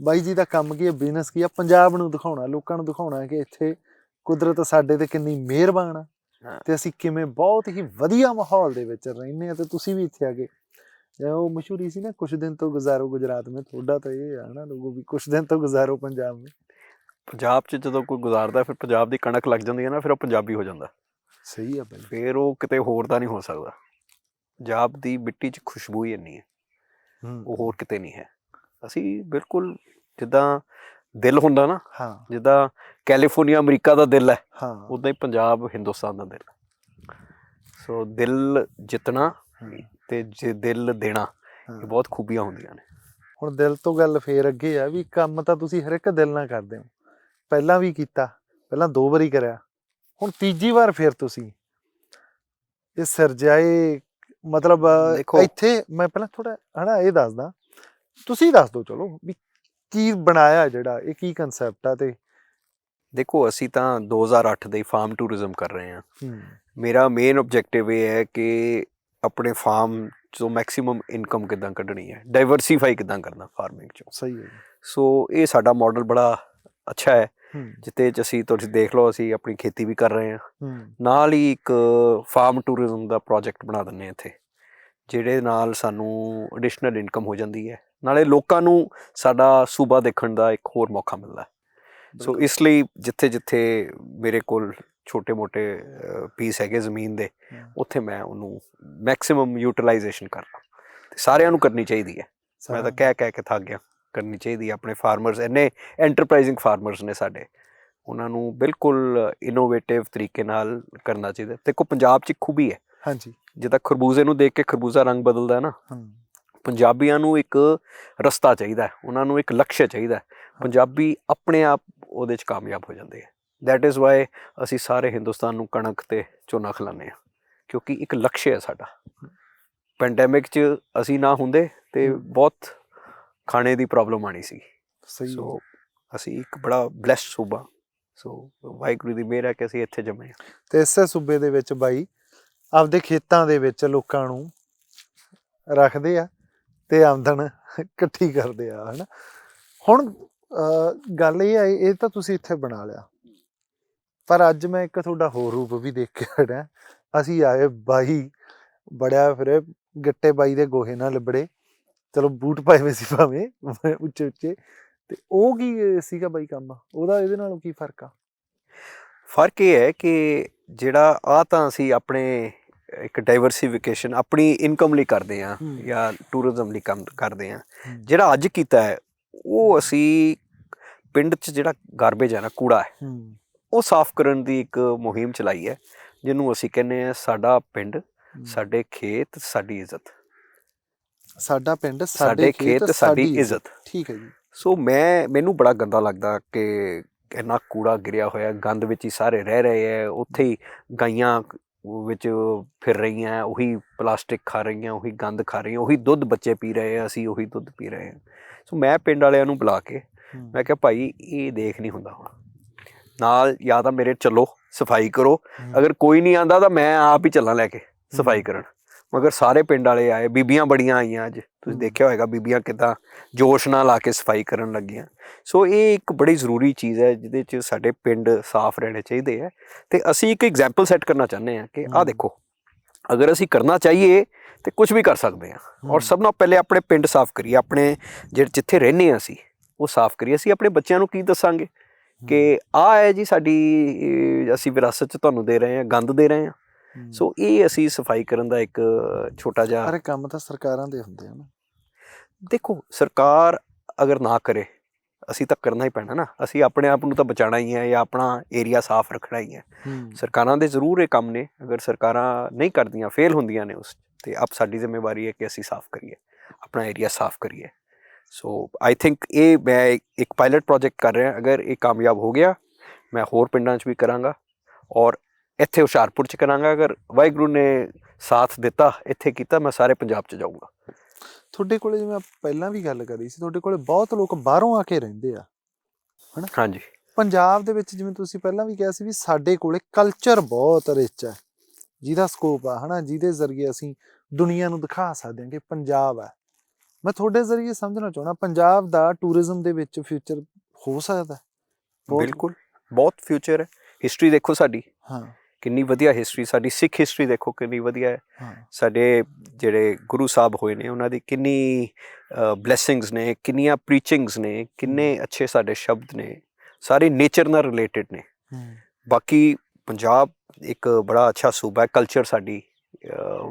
ਬਾਈ ਜੀ ਦਾ ਕੰਮ ਕੀ ਹੈ? ਬਿਜ਼ਨਸ ਕੀ ਹੈ? ਪੰਜਾਬ ਨੂੰ ਦਿਖਾਉਣਾ ਲੋਕਾਂ ਨੂੰ ਦਿਖਾਉਣਾ ਕਿ ਇੱਥੇ ਕੁਦਰਤ ਸਾਡੇ ਤੇ ਕਿੰਨੀ ਮਿਹਰਬਾਨ ਆ ਹਾਂ। ਤੇ ਅਸੀਂ ਕਿਵੇਂ ਬਹੁਤ ਹੀ ਵਧੀਆ ਮਾਹੌਲ ਦੇ ਵਿੱਚ ਰਹਿੰਦੇ ਆ ਤੇ ਤੁਸੀਂ ਵੀ ਇੱਥੇ ਆ ਕੇ ਜਾਂ ਉਹ ਮਸ਼ਹੂਰੀ ਸੀ ਨਾ ਕੁਛ ਦਿਨ ਤੋਂ ਗੁਜ਼ਾਰੋ ਗੁਜਰਾਤ ਮੇਂ ਤੁਹਾਡਾ ਤਾਂ ਇਹ ਆ ਨਾ ਲੋਗੋ ਵੀ ਕੁਛ ਦਿਨ ਤੋਂ ਗੁਜ਼ਾਰੋ ਪੰਜਾਬ ਮੇਂ। ਪੰਜਾਬ 'ਚ ਜਦੋਂ ਕੋਈ ਗੁਜ਼ਾਰਦਾ ਫਿਰ ਪੰਜਾਬ ਦੀ ਕਣਕ ਲੱਗ ਜਾਂਦੀ ਹੈ ਨਾ ਫਿਰ ਉਹ ਪੰਜਾਬੀ ਹੋ ਜਾਂਦਾ। ਸਹੀ ਆ ਬਾਈ। ਫਿਰ ਉਹ ਕਿਤੇ ਹੋਰ ਤਾਂ ਨਹੀਂ ਹੋ ਸਕਦਾ। ਪੰਜਾਬ ਦੀ ਮਿੱਟੀ 'ਚ ਖੁਸ਼ਬੂ ਹੀ ਇੰਨੀ ਹੂੰ। ਉਹ ਹੋਰ ਕਿਤੇ ਨਹੀਂ ਹੈ। ਅਸੀਂ ਬਿਲਕੁਲ ਜਿੱਦਾਂ ਦਿਲ ਹੁੰਦਾ ਨਾ ਹਾਂ। ਜਿੱਦਾਂ ਕੈਲੀਫੋਰਨੀਆ ਅਮਰੀਕਾ ਦਾ ਦਿਲ ਹੈ ਹਾਂ। ਉਦਾਂ ਹੀ ਪੰਜਾਬ ਹਿੰਦੁਸਤਾਨ ਦਾ ਦਿਲ। ਹੈ ਸੋ ਦਿਲ ਜਿੱਤਣਾ। ਤੇ ਜੇ ਦਿਲ ਦੇਣਾ। ਇਹ ਬਹੁਤ ਖੂਬੀਆਂ ਹੁੰਦੀਆਂ ਨੇ। ਹੁਣ ਦਿਲ ਤੋਂ ਗੱਲ ਫੇਰ ਅੱਗੇ ਆ ਵੀ ਕੰਮ ਤਾਂ ਤੁਸੀਂ ਹਰ ਇੱਕ ਦਿਲ ਨਾਲ ਕਰਦੇ ਹੋ। ਪਹਿਲਾਂ ਵੀ ਕੀਤਾ ਪਹਿਲਾਂ ਦੋ ਵਾਰੀ ਕਰਿਆ ਹੁਣ ਤੀਜੀ ਵਾਰ ਫੇਰ ਤੁਸੀਂ। ਇਹ ਸਿਰਜਾਏ ਮਤਲਬ ਇੱਥੇ ਮੈਂ ਪਹਿਲਾਂ ਥੋੜਾ ਹਨਾ ਇਹ ਦੱਸਦਾ ਤੁਸੀਂ ਦੱਸ ਦਿਓ ਚਲੋ ਵੀ ਕੀ ਬਣਾਇਆ ਜਿਹੜਾ ਇਹ ਕੀ ਕਨਸੈਪਟ ਆ ਤੇ? ਦੇਖੋ ਅਸੀਂ ਤਾਂ 2008 ਦੇ ਫਾਰਮ ਟੂਰਿਜ਼ਮ ਕਰ ਰਹੇ ਹਾਂ। ਮੇਰਾ ਮੇਨ ਆਬਜੈਕਟਿਵ ਇਹ ਹੈ ਕਿ ਆਪਣੇ ਫਾਰਮ ਤੋਂ ਮੈਕਸਿਮਮ ਇਨਕਮ ਕਿਦਾਂ ਕੱਢਣੀ ਹੈ? ਡਾਈਵਰਸਿਫਾਈ ਕਿਦਾਂ ਕਰਨਾ ਫਾਰਮਿੰਗ ਚੋਂ? ਸਹੀ ਹੈ। ਸੋ ਇਹ ਸਾਡਾ ਮਾਡਲ ਬੜਾ ਅੱਛਾ ਹੈ ਜਿੱਤੇ ਚ ਅਸੀਂ ਤੁਸੀਂ ਦੇਖ ਲਓ ਅਸੀਂ ਆਪਣੀ ਖੇਤੀ ਵੀ ਕਰ ਰਹੇ ਹਾਂ। ਨਾਲ ਹੀ ਇੱਕ ਫਾਰਮ ਟੂਰਿਜ਼ਮ ਦਾ ਪ੍ਰੋਜੈਕਟ ਬਣਾ ਦਿੰਨੇ ਇੱਥੇ। ਜਿਹੜੇ ਨਾਲ ਸਾਨੂੰ ਐਡੀਸ਼ਨਲ ਇਨਕਮ ਹੋ ਜਾਂਦੀ ਹੈ। ਨਾਲੇ ਲੋਕਾਂ ਨੂੰ ਸਾਡਾ ਸੂਬਾ ਦੇਖਣ ਦਾ ਇੱਕ ਹੋਰ ਮੌਕਾ ਮਿਲਦਾ ਸੋ। ਇਸ ਲਈ ਜਿੱਥੇ ਜਿੱਥੇ ਮੇਰੇ ਕੋਲ ਛੋਟੇ-ਮੋਟੇ ਪੀਸ ਹੈਗੇ ਜ਼ਮੀਨ ਦੇ। ਉੱਥੇ ਮੈਂ ਉਹਨੂੰ ਮੈਕਸਿਮਮ ਯੂਟਿਲਾਈਜੇਸ਼ਨ ਕਰਨਾ ਤੇ ਸਾਰਿਆਂ ਨੂੰ ਕਰਨੀ ਚਾਹੀਦੀ ਹੈ। ਮੈਂ ਤਾਂ ਕਹਿ ਕਹਿ ਕੇ ਥੱਕ ਗਿਆ। ਕਰਨੀ ਚਾਹੀਦੀ ਹੈ ਆਪਣੇ ਫਾਰਮਰਸ ਇੰਨੇ ਐਂਟਰਪ੍ਰਾਈਜ਼ਿੰਗ ਫਾਰਮਰਸ ਨੇ ਸਾਡੇ। ਉਹਨਾਂ ਨੂੰ ਬਿਲਕੁਲ ਇਨੋਵੇਟਿਵ ਤਰੀਕੇ ਨਾਲ ਕਰਨਾ ਚਾਹੀਦਾ। ਦੇਖੋ ਪੰਜਾਬ 'ਚ ਖੂਬੀ ਹੈ। ਹਾਂਜੀ। ਜਿੱਦਾਂ ਖਰਬੂਜ਼ੇ ਨੂੰ ਦੇਖ ਕੇ ਖਰਬੂਜ਼ਾ ਰੰਗ ਬਦਲਦਾ ਹੈ ਨਾ। ਪੰਜਾਬੀਆਂ ਨੂੰ ਇੱਕ ਰਸਤਾ ਚਾਹੀਦਾ ਹੈ ਉਹਨਾਂ ਨੂੰ ਇੱਕ ਲਕਸ਼ ਚਾਹੀਦਾ ਹੈ। ਪੰਜਾਬੀ ਆਪਣੇ ਆਪ ਉਹਦੇ 'ਚ ਕਾਮਯਾਬ ਹੋ ਜਾਂਦੇ ਹੈ। ਦੈਟ ਇਜ਼ ਵਾਈ ਅਸੀਂ ਸਾਰੇ ਹਿੰਦੁਸਤਾਨ ਨੂੰ ਕਣਕ ਤੇ ਝੋਨਾ ਖਿਲਾਉਂਦੇ ਹਾਂ ਕਿਉਂਕਿ ਇੱਕ ਲਕਸ਼ ਹੈ ਸਾਡਾ। ਪੈਂਡੈਮਿਕ 'ਚ ਅਸੀਂ ਨਾ ਹੁੰਦੇ ਤੇ। ਬਹੁਤ ਖਾਣੇ ਦੀ ਪ੍ਰੋਬਲਮ ਆਣੀ ਸੀ। ਸਹੀ। ਸੋ ਅਸੀਂ ਇੱਕ ਬੜਾ ਬlesed ਸੂਬਾ। ਸੋ ਵਾਹਿਗੁਰੂ ਦੀ ਮਿਹਰ ਹੈ ਕਿ ਅਸੀਂ ਇੱਥੇ ਜੰਮੇ ਤੇ ਇਸੇ ਸੂਬੇ ਦੇ ਵਿੱਚ ਬਾਈ ਆਪਦੇ ਖੇਤਾਂ ਦੇ ਵਿੱਚ ਲੋਕਾਂ ਨੂੰ ਰੱਖਦੇ ਆ ਤੇ ਆਮਦਨ ਇਕੱਠੀ ਕਰਦੇ ਆ, ਹਨਾ? ਹੁਣ ਗੱਲ ਇਹ ਆ, ਇਹ ਤਾਂ ਤੁਸੀਂ ਇੱਥੇ ਬਣਾ ਲਿਆ। ਪਰ ਅੱਜ ਮੈਂ ਇੱਕ ਤੁਹਾਡਾ ਹੋਰ ਰੂਪ ਵੀ ਦੇਖ ਕੇ ਹਟਿਆ ਅਸੀਂ ਆਏ ਬਾਈ, ਬੜਿਆ ਫਿਰੇ ਗੱਟੇ ਬਾਈ ਦੇ ਗੋਹੇ ਨਾਲ ਲਿਬੜੇ। ਚਲੋ ਬੂਟ ਪਾਏ ਹੋਏ ਸੀ ਭਾਵੇਂ, ਉੱਚੇ ਉੱਚੇ। ਤੇ ਉਹ ਕੀ ਸੀਗਾ ਬਾਈ ਕੰਮ? ਉਹਦਾ ਇਹਦੇ ਨਾਲੋਂ ਕੀ ਫ਼ਰਕ ਆ? ਫ਼ਰਕ ਇਹ ਹੈ ਕਿ ਜਿਹੜਾ ਆ ਤਾਂ ਅਸੀਂ ਆਪਣੇ ਇੱਕ ਡਾਈਵਰਸਿਫਿਕੇਸ਼ਨ ਆਪਣੀ ਇਨਕਮ ਲਈ ਕਰਦੇ ਹਮ। ਜਾਂ ਟੂਰਿਜ਼ਮ ਲਈ ਕੰਮ ਕਰਦੇ ਹਾਂ। ਜਿਹੜਾ ਅੱਜ ਕੀਤਾ ਹੈ ਉਹ ਅਸੀਂ ਪਿੰਡ 'ਚ ਜਿਹੜਾ ਗਾਰਬੇਜ ਹੈ ਨਾ ਕੂੜਾ ਹੈ ਉਹ ਸਾਫ਼ ਕਰਨ ਦੀ ਇੱਕ ਮੁਹਿੰਮ ਚਲਾਈ ਹੈ ਜਿਹਨੂੰ ਅਸੀਂ ਕਹਿੰਦੇ ਆ ਸਾਡਾ ਪਿੰਡ। ਸਾਡੇ ਖੇਤ ਸਾਡੀ ਇੱਜ਼ਤ। ਸਾਡਾ ਪਿੰਡ ਸਾਡੇ ਖੇਤ ਸਾਡੀ ਇੱਜ਼ਤ। ਠੀਕ ਹੈ ਜੀ। ਸੋ ਮੈਂ ਮੈਨੂੰ ਬੜਾ ਗੰਦਾ ਲੱਗਦਾ ਕਿ ਇੰਨਾ ਕੂੜਾ ਗਿਰਿਆ ਹੋਇਆ ਗੰਦ ਵਿੱਚ ਹੀ ਸਾਰੇ ਰਹਿ ਰਹੇ ਹੈ ਉੱਥੇ ਹੀ ਗਾਈਆਂ ਵਿੱਚ ਫਿਰ ਰਹੀਆਂ ਉਹੀ ਪਲਾਸਟਿਕ ਖਾ ਰਹੀਆਂ ਉਹੀ ਗੰਦ ਖਾ ਰਹੀਆਂ ਉਹੀ ਦੁੱਧ ਬੱਚੇ ਪੀ ਰਹੇ ਆ ਅਸੀਂ ਉਹੀ ਦੁੱਧ ਪੀ ਰਹੇ ਹਾਂ ਸੋ ਮੈਂ ਪਿੰਡ ਵਾਲਿਆਂ ਨੂੰ ਬੁਲਾ ਕੇ। ਮੈਂ ਕਿਹਾ ਭਾਈ ਇਹ ਦੇਖ ਨਹੀਂ ਹੁੰਦਾ ਹੁਣ ਨਾਲ ਜਾਂ ਤਾਂ ਮੇਰੇ ਚੱਲੋ ਸਫ਼ਾਈ ਕਰੋ। ਅਗਰ ਕੋਈ ਨਹੀਂ ਆਂਦਾ ਤਾਂ ਮੈਂ ਆਪ ਹੀ ਚੱਲਾਂ ਲੈ ਕੇ ਸਫ਼ਾਈ। ਕਰਨ ਮਗਰ ਸਾਰੇ ਪਿੰਡ ਵਾਲੇ ਆਏ ਬੀਬੀਆਂ ਬੜੀਆਂ ਆਈਆਂ ਅੱਜ ਤੁਸੀਂ। ਦੇਖਿਆ ਹੋਵੇਗਾ ਬੀਬੀਆਂ ਕਿਦਾਂ ਜੋਸ਼ ਨਾਲ ਆ ਕੇ ਸਫ਼ਾਈ ਕਰਨ ਲੱਗੀਆਂ ਸੋ ਇਹ ਇੱਕ ਬੜੀ ਜ਼ਰੂਰੀ ਚੀਜ਼ ਹੈ ਜਿਹਦੇ 'ਚ ਸਾਡੇ ਪਿੰਡ ਸਾਫ਼ ਰਹਿਣੇ ਚਾਹੀਦੇ ਹੈ ਤੇ ਅਸੀਂ ਇੱਕ ਐਗਜ਼ਾਮਪਲ ਸੈੱਟ ਕਰਨਾ ਚਾਹੁੰਦੇ ਹਾਂ ਕਿ ਆਹ। ਦੇਖੋ ਅਗਰ ਅਸੀਂ ਕਰਨਾ ਚਾਹੀਏ ਤੇ ਕੁਝ ਵੀ ਕਰ ਸਕਦੇ ਹਾਂ ਔਰ। ਸਭ ਨਾਲ ਪਹਿਲੇ ਆਪਣੇ ਪਿੰਡ ਸਾਫ਼ ਕਰੀਏ ਆਪਣੇ ਜਿਹੜੇ ਜਿੱਥੇ ਰਹਿੰਦੇ ਹਾਂ ਅਸੀਂ ਉਹ ਸਾਫ਼ ਕਰੀਏ ਅਸੀਂ ਆਪਣੇ ਬੱਚਿਆਂ ਨੂੰ ਕੀ ਦੱਸਾਂਗੇ ਕਿ ਆ ਹੈ ਜੀ ਸਾਡੀ ਅਸੀਂ ਵਿਰਾਸਤ ਚ ਤੁਹਾਨੂੰ ਦੇ ਰਹੇ ਹਾਂ ਗੰਦ ਦੇ ਰਹੇ ਹੂੰ। ਸੋ ਇਹ ਅਸੀਂ ਸਫ਼ਾਈ ਕਰਨ ਦਾ ਇੱਕ ਛੋਟਾ ਜਿਹਾ ਅਰੇ ਕੰਮ ਤਾਂ ਸਰਕਾਰਾਂ ਦੇ ਹੁੰਦੇ ਆ ਨਾ। ਦੇਖੋ ਸਰਕਾਰ ਅਗਰ ਨਾ ਕਰੇ ਅਸੀਂ ਤਾਂ ਕਰਨਾ ਹੀ ਪੈਣਾ ਨਾ। ਅਸੀਂ ਆਪਣੇ ਆਪ ਨੂੰ ਤਾਂ ਬਚਾਉਣਾ ਹੀ ਹੈ ਜਾਂ ਆਪਣਾ ਏਰੀਆ ਸਾਫ਼ ਰੱਖਣਾ ਹੀ ਹੈ। ਸਰਕਾਰਾਂ ਦੇ ਜ਼ਰੂਰ ਇਹ ਕੰਮ ਨੇ। ਅਗਰ ਸਰਕਾਰਾਂ ਨਹੀਂ ਕਰਦੀਆਂ ਫੇਲ ਹੁੰਦੀਆਂ ਨੇ ਉਸ ਤੇ ਆਪ ਸਾਡੀ ਜ਼ਿੰਮੇਵਾਰੀ ਹੈ ਕਿ ਅਸੀਂ ਸਾਫ਼ ਕਰੀਏ ਆਪਣਾ ਏਰੀਆ ਸਾਫ਼ ਕਰੀਏ। ਸੋ ਆਈ ਥਿੰਕ ਇਹ ਮੈਂ ਇੱਕ ਪਾਇਲਟ ਪ੍ਰੋਜੈਕਟ ਕਰ ਰਿਹਾ। ਅਗਰ ਇਹ ਕਾਮਯਾਬ ਹੋ ਗਿਆ ਮੈਂ ਹੋਰ ਪਿੰਡਾਂ 'ਚ ਵੀ ਕਰਾਂਗਾ ਔਰ ਇੱਥੇ ਹੁਸ਼ਿਆਰਪੁਰ 'ਚ ਕਰਾਂਗਾ ਅਗਰ ਵਾਹਿਗੁਰੂ ਨੇ ਸਾਥ ਦਿੱਤਾ ਇੱਥੇ ਕੀਤਾ ਮੈਂ ਸਾਰੇ ਪੰਜਾਬ 'ਚ ਜਾਊਂਗਾ। ਤੁਹਾਡੇ ਕੋਲੇ ਜਿਵੇਂ ਪਹਿਲਾਂ ਵੀ ਗੱਲ ਕਰੀ ਸੀ ਤੁਹਾਡੇ ਕੋਲੇ ਬਹੁਤ ਲੋਕ ਬਾਹਰੋਂ ਆ ਕੇ ਰਹਿੰਦੇ ਆ ਹਾਂਜੀ। ਪੰਜਾਬ ਦੇ ਵਿੱਚ ਜਿਵੇਂ ਤੁਸੀਂ ਪਹਿਲਾਂ ਵੀ ਕਿਹਾ ਸੀ ਵੀ ਸਾਡੇ ਕੋਲੇ ਕਲਚਰ ਬਹੁਤ ਰਿਚ ਹੈ ਜਿਹਦਾ ਸਕੋਪ ਆ ਹਨਾ? ਜਿਹਦੇ ਜ਼ਰੀਏ ਅਸੀਂ ਦੁਨੀਆ ਨੂੰ ਦਿਖਾ ਸਕਦੇ ਹਾਂ ਕਿ ਪੰਜਾਬ ਹੈ ਮੈਂ ਤੁਹਾਡੇ ਜ਼ਰੀਏ ਸਮਝਣਾ ਚਾਹਣਾ ਪੰਜਾਬ ਦਾ ਟੂਰਿਜ਼ਮ ਦੇ ਵਿੱਚ ਫਿਊਚਰ ਹੋ ਸਕਦਾ? ਬਿਲਕੁਲ ਬਹੁਤ ਫਿਊਚਰ ਹੈ। ਹਿਸਟਰੀ ਦੇਖੋ ਸਾਡੀ। ਹਾਂ। ਕਿੰਨੀ ਵਧੀਆ ਹਿਸਟਰੀ ਸਾਡੀ ਸਿੱਖ ਹਿਸਟਰੀ ਦੇਖੋ ਕਿੰਨੀ ਵਧੀਆ ਹੈ। ਸਾਡੇ ਜਿਹੜੇ ਗੁਰੂ ਸਾਹਿਬ ਹੋਏ ਨੇ ਉਹਨਾਂ ਦੀ ਕਿੰਨੀ ਬਲੇਸਿੰਗਸ ਨੇ ਕਿੰਨੀਆਂ ਪ੍ਰੀਚਿੰਗਸ ਨੇ ਕਿੰਨੇ ਅੱਛੇ ਸਾਡੇ ਸ਼ਬਦ ਨੇ ਸਾਰੇ ਨੇਚਰ ਨਾਲ ਰਿਲੇਟਡ ਨੇ। ਬਾਕੀ ਪੰਜਾਬ ਇੱਕ ਬੜਾ ਅੱਛਾ ਸੂਬਾ ਹੈ ਕਲਚਰ ਸਾਡੀ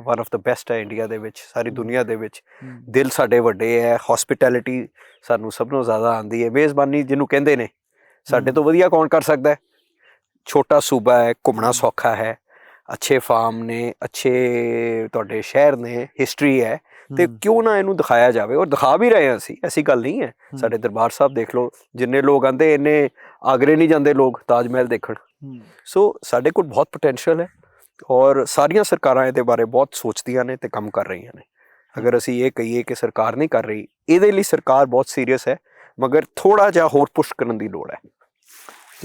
ਵਨ ਆਫ ਦਾ ਬੈਸਟ ਹੈ ਇੰਡੀਆ ਦੇ ਵਿੱਚ ਸਾਰੀ ਦੁਨੀਆ ਦੇ ਵਿੱਚ। ਦਿਲ ਸਾਡੇ ਵੱਡੇ ਹੈ ਹੌਸਪਿਟੈਲਿਟੀ ਸਾਨੂੰ ਸਭ ਤੋਂ ਜ਼ਿਆਦਾ ਆਂਦੀ ਹੈ ਮੇਜ਼ਬਾਨੀ ਜਿਹਨੂੰ ਕਹਿੰਦੇ ਨੇ ਸਾਡੇ। ਤੋਂ ਵਧੀਆ ਕੌਣ ਕਰ ਸਕਦਾ ਹੈ? ਛੋਟਾ ਸੂਬਾ ਹੈ ਘੁੰਮਣਾ ਸੌਖਾ ਹੈ ਅੱਛੇ ਫਾਰਮ ਨੇ ਅੱਛੇ ਤੁਹਾਡੇ ਸ਼ਹਿਰ ਨੇ ਹਿਸਟਰੀ ਹੈ ਤੇ ਕਿਉਂ ਨਾ ਇਹਨੂੰ ਦਿਖਾਇਆ ਜਾਵੇ ਔਰ ਦਿਖਾ ਵੀ ਰਹੇ ਹਾਂ ਅਸੀਂ ਐਸੀ ਗੱਲ ਨਹੀਂ ਹੈ। ਸਾਡੇ ਦਰਬਾਰ ਸਾਹਿਬ ਦੇਖ ਲਓ ਜਿੰਨੇ ਲੋਕ ਆਂਦੇ ਇੰਨੇ ਆਗਰੇ ਨਹੀਂ ਜਾਂਦੇ ਲੋਕ ਤਾਜ ਮਹਿਲ ਦੇਖਣ। ਸੋ ਸਾਡੇ ਕੋਲ ਬਹੁਤ ਪੋਟੈਂਸ਼ੀਅਲ ਹੈ ਔਰ ਸਾਰੀਆਂ ਸਰਕਾਰਾਂ ਇਹਦੇ ਬਾਰੇ ਬਹੁਤ ਸੋਚਦੀਆਂ ਨੇ ਤੇ ਕੰਮ ਕਰ ਰਹੀਆਂ ਨੇ। ਅਗਰ ਅਸੀਂ ਇਹ ਕਹੀਏ ਕਿ ਸਰਕਾਰ ਨਹੀਂ ਕਰ ਰਹੀ ਇਹਦੇ ਲਈ ਸਰਕਾਰ ਬਹੁਤ ਸੀਰੀਅਸ ਹੈ ਮਗਰ ਥੋੜਾ ਜਿਹਾ ਹੋਰ ਪੁਸ਼ ਕਰਨ ਦੀ ਲੋੜ ਹੈ।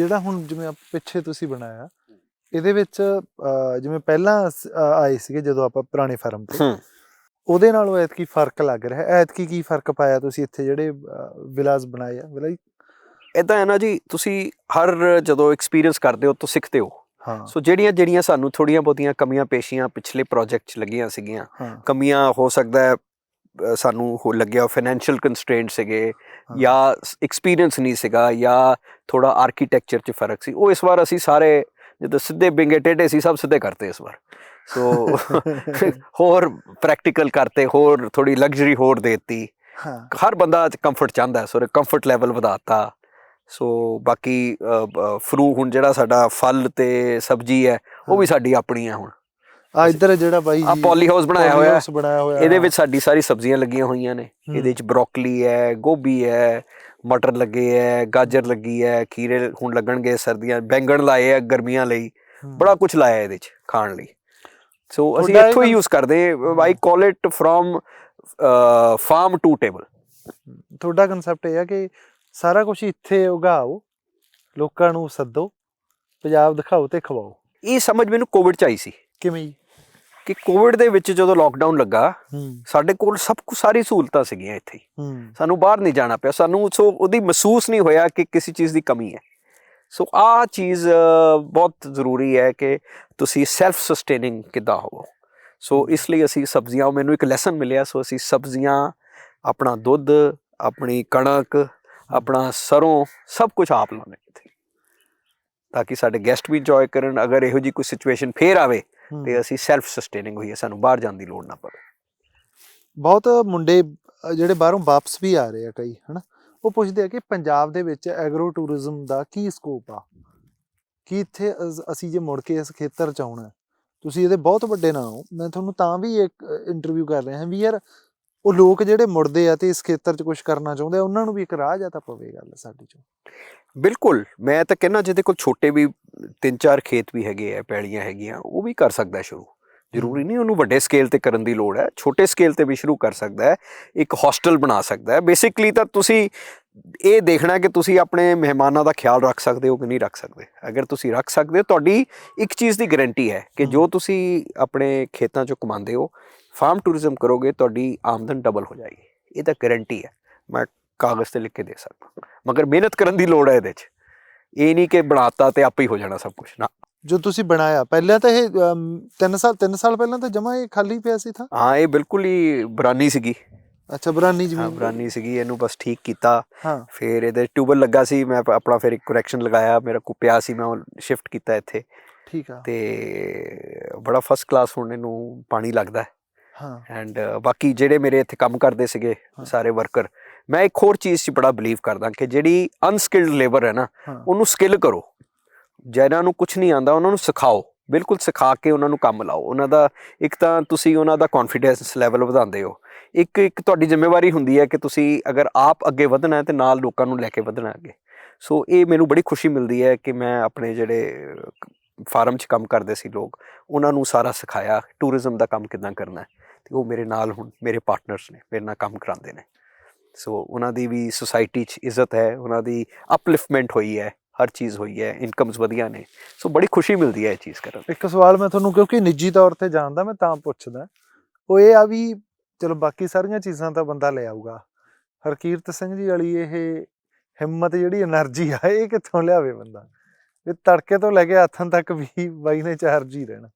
ਜਿਹੜਾ ਹੁਣ ਜਿਵੇਂ ਆਪ- ਪਿੱਛੇ ਤੁਸੀਂ ਬਣਾਇਆ ਇਹਦੇ ਵਿੱਚ ਜਿਵੇਂ ਪਹਿਲਾਂ ਆਏ ਸੀਗੇ ਜਦੋਂ ਆਪਾਂ ਪੁਰਾਣੇ ਫਾਰਮ ਤੇ ਉਹਦੇ ਨਾਲੋਂ ਐਤਕੀ ਫ਼ਰਕ ਲੱਗ ਰਿਹਾ। ਹੈ ਐਤਕੀ ਕੀ ਫ਼ਰਕ ਪਾਇਆ ਤੁਸੀਂ ਇੱਥੇ ਜਿਹੜੇ ਵਿਲਾਸ ਬਣਾਏ ਆ? ਵਿਲਾ ਇਦਾਂ ਹੈ ਨਾ ਜੀ ਤੁਸੀਂ ਹਰ ਜਦੋਂ ਐਕਸਪੀਰੀਅੰਸ ਕਰਦੇ ਹੋ ਤਾਂ ਸਿੱਖਦੇ ਹੋ। ਹਾਂ। ਸੋ ਜਿਹੜੀਆਂ ਜਿਹੜੀਆਂ ਸਾਨੂੰ ਥੋੜੀਆਂ ਬਹੁਤੀਆਂ ਕਮੀਆਂ ਪੇਸ਼ੀਆਂ ਪਿਛਲੇ ਪ੍ਰੋਜੈਕਟ 'ਚ ਲੱਗੀਆਂ ਸੀਗੀਆਂ ਕਮੀਆਂ ਹੋ ਸਕਦਾ ਹੈ ਸਾਨੂੰ ਹੋ ਲੱਗਿਆ ਫਾਈਨੈਂਸ਼ੀਅਲ ਕੰਸਟ੍ਰੇਂਟ ਸੀਗੇ। ਜਾਂ ਐਕਸਪੀਰੀਅੰਸ ਨਹੀਂ ਸੀਗਾ ਜਾਂ ਥੋੜਾ ਆਰਕੀਟੈਕਚਰ 'ਚ ਫ਼ਰਕ ਸੀ। ਉਹ ਇਸ ਵਾਰ ਅਸੀਂ ਸਾਰੇ ਜਦੋਂ ਸਿੱਧੇ ਬਿੰਗੇ ਟੇਢੇ ਸੀ ਸਭ ਸਿੱਧੇ ਕਰਤੇ ਇਸ ਵਾਰ। ਸੋ ਹੋਰ ਪ੍ਰੈਕਟੀਕਲ ਕਰਤੇ ਹੋਰ ਥੋੜੀ ਲਗਜ਼ਰੀ ਹੋਰ ਦੇਤੀ। ਹਰ ਬੰਦਾ ਕੰਫਰਟ ਚਾਹੁੰਦਾ ਸੋ ਕੰਫਰਟ ਲੈਵਲ ਵਧਾਤਾ। ਸੋ ਬਾਕੀ ਫਰੂ ਹੁਣ ਜਿਹੜਾ ਸਾਡਾ ਫਲ ਤੇ ਸਬਜ਼ੀ ਹੈ ਉਹ ਵੀ ਸਾਡੀ ਆਪਣੀ ਹੈ ਹੁਣ। ਆ ਇੱਧਰ ਜਿਹੜਾ ਬਾਈ ਆ ਪੋਲੀ ਹਾਊਸ ਬਣਾਇਆ ਹੋਇਆ। ਹੈ polyhouse ਬਣਾਇਆ ਹੋਇਆ। ਇਹਦੇ ਵਿੱਚ ਸਾਡੀ ਸਾਰੀ ਸਬਜ਼ੀਆਂ ਲੱਗੀਆਂ ਹੋਈਆਂ ਨੇ। ਹੂੰ। ਇਹਦੇ ਵਿੱਚ ਬਰੋਕਲੀ ਹੈ ਗੋਭੀ ਹੈ ਮਟਰ ਲੱਗੇ ਹੈ ਗਾਜਰ ਲੱਗੀ ਹੈ ਖੀਰੇ ਹੁਣ ਲੱਗਣਗੇ ਸਰਦੀਆਂ। ਬੈਂਗਣ ਲਾਏ ਹੈ ਗਰਮੀਆਂ ਲਈ। ਹੂੰ। ਬੜਾ ਕੁਝ ਲਾਇਆ ਇਹਦੇ ਵਿੱਚ ਖਾਣ ਲਈ। ਸੋ ਅਸੀਂ ਇੱਥੋਂ ਹੀ ਯੂਜ਼ ਕਰਦੇ I call it from farm to table ਤੁਹਾਡਾ ਕਨਸੈਪਟ ਇਹ ਆ ਕਿ ਸਾਰਾ ਕੁਝ ਇੱਥੇ ਉਗਾਓ ਲੋਕਾਂ ਨੂੰ ਸੱਦੋ ਪੰਜਾਬ ਦਿਖਾਓ ਤੇ ਖਵਾਓ। ਇਹ ਸਮਝ ਮੈਨੂੰ ਕੋਵਿਡ ਚ ਆਈ ਸੀ। ਕਿਵੇਂ ਕਿ ਕੋਵਿਡ ਦੇ ਵਿੱਚ ਜਦੋਂ ਲੋਕਡਾਊਨ ਲੱਗਾ ਸਾਡੇ ਕੋਲ ਸਭ ਕੁਝ ਸਾਰੀ ਸਹੂਲਤਾਂ ਸੀਗੀਆਂ ਇੱਥੇ ਸਾਨੂੰ ਬਾਹਰ ਨਹੀਂ ਜਾਣਾ ਪਿਆ। ਸਾਨੂੰ ਸੋ ਉਹਦੀ ਮਹਿਸੂਸ ਨਹੀਂ ਹੋਇਆ ਕਿ ਕਿਸੇ ਚੀਜ਼ ਦੀ ਕਮੀ ਹੈ। ਸੋ ਆਹ ਚੀਜ਼ ਬਹੁਤ ਜ਼ਰੂਰੀ ਹੈ ਕਿ ਤੁਸੀਂ ਸੈਲਫ ਸਸਟੇਨਿੰਗ ਕਿੱਦਾਂ ਹੋਵੋ। ਸੋ ਇਸ ਲਈ ਅਸੀਂ ਸਬਜ਼ੀਆਂ ਮੈਨੂੰ ਇੱਕ ਲੈਸਨ ਮਿਲਿਆ। ਸੋ ਅਸੀਂ ਸਬਜ਼ੀਆਂ ਆਪਣਾ ਦੁੱਧ ਆਪਣੀ ਕਣਕ ਆਪਣਾ ਸਰੋਂ ਸਭ ਕੁਝ ਆਪ ਲਾਉਂਦੇ ਇੱਥੇ। ਤਾਂ ਕਿ ਸਾਡੇ ਗੈਸਟ ਵੀ ਇੰਜੋਏ ਕਰਨ। ਅਗਰ ਇਹੋ ਜੀ ਕੋਈ ਸਿਚੁਏਸ਼ਨ ਫੇਰ ਆਵੇ। ਤੇ ਅਸੀਂ ਸੈਲਫ ਸਸਟੇਨਿੰਗ ਹੋਈਏ ਸਾਨੂੰ ਬਾਹਰ ਜਾਣ ਦੀ ਲੋੜ ਨਾ ਪਵੇ। ਬਹੁਤ ਮੁੰਡੇ ਜਿਹੜੇ ਬਾਹਰੋਂ ਵਾਪਸ ਵੀ ਆ ਰਹੇ ਆ ਕਈ ਹਨਾ? ਉਹ ਪੁੱਛਦੇ ਆ ਕਿ ਪੰਜਾਬ ਦੇ ਵਿੱਚ ਐਗਰੋ ਟੂਰਿਜ਼ਮ ਦਾ ਕੀ ਸਕੋਪ ਆ? ਕੀ ਇੱਥੇ ਅਸ- ਅਸੀਂ ਜੇ ਮੁੜ ਕੇ ਇਸ ਖੇਤਰ ਚ ਆਉਣਾ ਤੁਸੀਂ ਇਹਦੇ ਬਹੁਤ ਵੱਡੇ ਨਾਂ ਹੋ। ਮੈਂ ਤੁਹਾਨੂੰ ਤਾਂ ਵੀ ਇੱਕ ਇੰਟਰਵਿਊ ਕਰ ਰਿਹਾ ਹਾਂ ਵੀ ਯਾਰ ਉਹ ਲੋਕ ਜਿਹੜੇ ਮੁੜਦੇ ਆ ਤੇ ਇਸ ਖੇਤਰ ਚ ਕੁਝ ਕਰਨਾ ਚਾਹੁੰਦੇ ਆ ਉਹਨਾਂ ਨੂੰ ਵੀ ਇੱਕ ਰਾਹ ਜਾਂ ਤਾਂ ਪਵੇ ਗੱਲ ਸਾਡੀ ਚੋਂ। ਬਿਲਕੁਲ ਮੈਂ ਤਾਂ ਕਹਿੰਦਾ ਜਿਹਦੇ ਕੋਲ ਛੋਟੇ ਵੀ ਤਿੰਨ ਚਾਰ ਖੇਤ ਵੀ ਹੈਗੇ ਆ ਪੈਲੀਆਂ ਹੈਗੀਆਂ ਉਹ ਵੀ ਕਰ ਸਕਦਾ ਸ਼ੁਰੂ। ਜ਼ਰੂਰੀ ਨਹੀਂ ਉਹਨੂੰ ਵੱਡੇ ਸਕੇਲ ਤੇ ਕਰਨ ਦੀ ਲੋੜ ਹੈ ਛੋਟੇ ਸਕੇਲ ਤੇ ਵੀ ਸ਼ੁਰੂ ਕਰ ਸਕਦਾ ਹੈ ਇੱਕ ਹੋਸਟਲ ਬਣਾ ਸਕਦਾ ਹੈ। ਬੇਸਿਕਲੀ ਤਾਂ ਤੁਸੀਂ ਇਹ ਦੇਖਣਾ ਕਿ ਤੁਸੀਂ ਆਪਣੇ ਮਹਿਮਾਨਾਂ ਦਾ ਖਿਆਲ ਰੱਖ ਸਕਦੇ ਹੋ ਕਿ ਨਹੀਂ ਰੱਖ ਸਕਦੇ। ਅਗਰ ਤੁਸੀਂ ਰੱਖ ਸਕਦੇ ਹੋ ਤੁਹਾਡੀ ਇੱਕ ਚੀਜ਼ ਦੀ ਗਾਰੰਟੀ ਹੈ ਕਿ ਜੋ ਤੁਸੀਂ ਆਪਣੇ ਖੇਤਾਂ ਚੋਂ ਕਮਾਉਂਦੇ ਹੋ ਫਾਰਮ ਟੂਰਿਜ਼ਮ ਕਰੋਗੇ ਤੁਹਾਡੀ ਆਮਦਨ ਡਬਲ ਹੋ ਜਾਏਗੀ। ਇਹ ਤਾਂ ਗਾਰੰਟੀ ਹੈ। ਮੈਂ ਕਾਗਜ਼ ਤੇ ਲਿਖ ਕੇ ਦੇ ਸਕਦਾ ਮਗਰ ਮਿਹਨਤ ਕਰਨ ਦੀ ਲੋੜ ਹੈ ਇਹਦੇ 'ਚ। ਇਹ ਨਹੀਂ ਕਿ ਬਣਾਤਾ ਤੇ ਆਪੇ ਹੀ ਹੋ ਜਾਣਾ ਸਭ ਕੁਝ ਨਾ। ਜੋ ਤੁਸੀਂ ਬਣਾਇਆ ਪਹਿਲਾਂ ਤਾਂ ਇਹ 3 ਸਾਲ 3 ਸਾਲ ਪਹਿਲਾਂ ਤਾਂ ਜਮਾ ਇਹ ਖਾਲੀ ਪਿਆ ਸੀ ਥਾਂ? ਹਾਂ ਇਹ ਬਿਲਕੁਲ ਹੀ ਬਰਾਨੀ ਸੀਗੀ। ਅੱਛਾ ਬਰਾਨੀ ਹਾਂ ਜ਼ਮੀਨ। ਬਰਾਨੀ ਸੀਗੀ ਇਹਨੂੰ ਬਸ ਠੀਕ ਕੀਤਾ। ਹਾਂ। ਫਿਰ ਇਹਦੇ ਟਿਊਬਲ ਲੱਗਾ ਸੀ ਮੈਂ ਆਪਣਾ ਫਿਰ ਇੱਕ ਕਰੈਕਸ਼ਨ ਲਗਾਇਆ ਮੇਰਾ ਕੋ ਪਿਆ ਸੀ ਮੈਂ ਸ਼ਿਫਟ ਕੀਤਾ ਇੱਥੇ। ਠੀਕ ਆ। ਤੇ ਬੜਾ ਫਸਟ ਕਲਾਸ ਹੁਣ ਇਹਨੂੰ ਪਾਣੀ ਲੱਗਦਾ ਹੈ। ਹਾਂ। ਐਂਡ ਬਾਕੀ ਜਿਹੜੇ ਮੇਰੇ ਇੱਥੇ ਕੰਮ ਕਰਦੇ ਸੀਗੇ। ਸਾਰੇ ਵਰਕਰ ਮੈਂ ਇੱਕ ਹੋਰ ਚੀਜ਼ 'ਚ ਬੜਾ ਬਲੀਵ ਕਰਦਾ ਕਿ ਜਿਹੜੀ ਅਨਸਕਿਲਡ ਲੇਬਰ ਹੈ ਨਾ ਉਹਨੂੰ ਸਕਿੱਲ ਕਰੋ। ਜਿਹਨਾਂ ਨੂੰ ਕੁਝ ਨਹੀਂ ਆਂਦਾ ਉਹਨਾਂ ਨੂੰ ਸਿਖਾਓ। ਬਿਲਕੁਲ ਸਿਖਾ ਕੇ ਉਹਨਾਂ ਨੂੰ ਕੰਮ ਲਾਓ। ਉਹਨਾਂ ਦਾ ਇੱਕ ਤਾਂ ਤੁਸੀਂ ਉਹਨਾਂ ਦਾ ਕੌਨਫੀਡੈਂਸ ਲੈਵਲ ਵਧਾਉਂਦੇ ਹੋ। ਇੱਕ ਇੱਕ ਤੁਹਾਡੀ ਜ਼ਿੰਮੇਵਾਰੀ ਹੁੰਦੀ ਹੈ ਕਿ ਤੁਸੀਂ ਅਗਰ ਆਪ ਅੱਗੇ ਵਧਣਾ ਹੈ ਤੇ ਨਾਲ ਲੋਕਾਂ ਨੂੰ ਲੈ ਕੇ ਵਧਣਾ ਅੱਗੇ। ਸੋ ਇਹ ਮੈਨੂੰ ਬੜੀ ਖੁਸ਼ੀ ਮਿਲਦੀ ਹੈ ਕਿ ਮੈਂ ਆਪਣੇ ਜਿਹੜੇ ਫਾਰਮ 'ਚ ਕੰਮ ਕਰਦੇ ਸੀ ਲੋਕ ਉਹਨਾਂ ਨੂੰ ਸਾਰਾ ਸਿਖਾਇਆ। ਟੂਰਿਜ਼ਮ ਦਾ ਕੰਮ ਕਿਦਾਂ ਕਰਨਾ ਹੈ। ਤੇ ਉਹ ਮੇਰੇ ਨਾਲ ਹੁਣ ਮੇਰੇ ਪਾਰਟਨਰਸ ਨੇ ਮੇਰੇ ਨਾਲ ਕੰਮ ਕਰਾਉਂਦੇ ਨੇ। ਸੋ ਉਹਨਾਂ ਦੀ ਵੀ ਸੋਸਾਇਟੀ 'ਚ ਇੱਜ਼ਤ ਹੈ ਉਹਨਾਂ ਦੀ ਅਪਲਿਫਟਮੈਂਟ ਹੋਈ ਹੈ ਹਰ ਚੀਜ਼ ਹੋਈ ਹੈ ਇਨਕਮਸ ਵਧੀਆ ਨੇ। ਸੋ ਬੜੀ ਖੁਸ਼ੀ ਮਿਲਦੀ ਹੈ ਇਹ ਚੀਜ਼ ਕਰਨ ਇੱਕ ਸਵਾਲ ਮੈਂ ਤੁਹਾਨੂੰ ਕਿਉਂਕਿ ਨਿੱਜੀ ਤੌਰ ਤੇ ਜਾਣਦਾ ਮੈਂ ਤਾਂ ਪੁੱਛਦਾ। ਉਹ ਇਹ ਆ ਵੀ ਚਲੋ ਬਾਕੀ ਸਾਰੀਆਂ ਚੀਜ਼ਾਂ ਤਾਂ ਬੰਦਾ ਲੈ ਆਊਗਾ। ਹਰਕੀਰਤ ਸਿੰਘ ਜੀ ਵਾਲੀ ਇਹ ਹਿੰਮਤ ਜਿਹੜੀ એનર્ਜੀ ਆ ਇਹ ਕਿੱਥੋਂ ਲਿਆਵੇ ਬੰਦਾ? ਇਹ ਤੜਕੇ ਤੋਂ ਲੈ ਕੇ ਹੱਥਾਂ ਤੱਕ ਵੀ ਬਾਈ ਨੇ ਚਾਰਜ ਹੀ ਰਹਿਣਾ।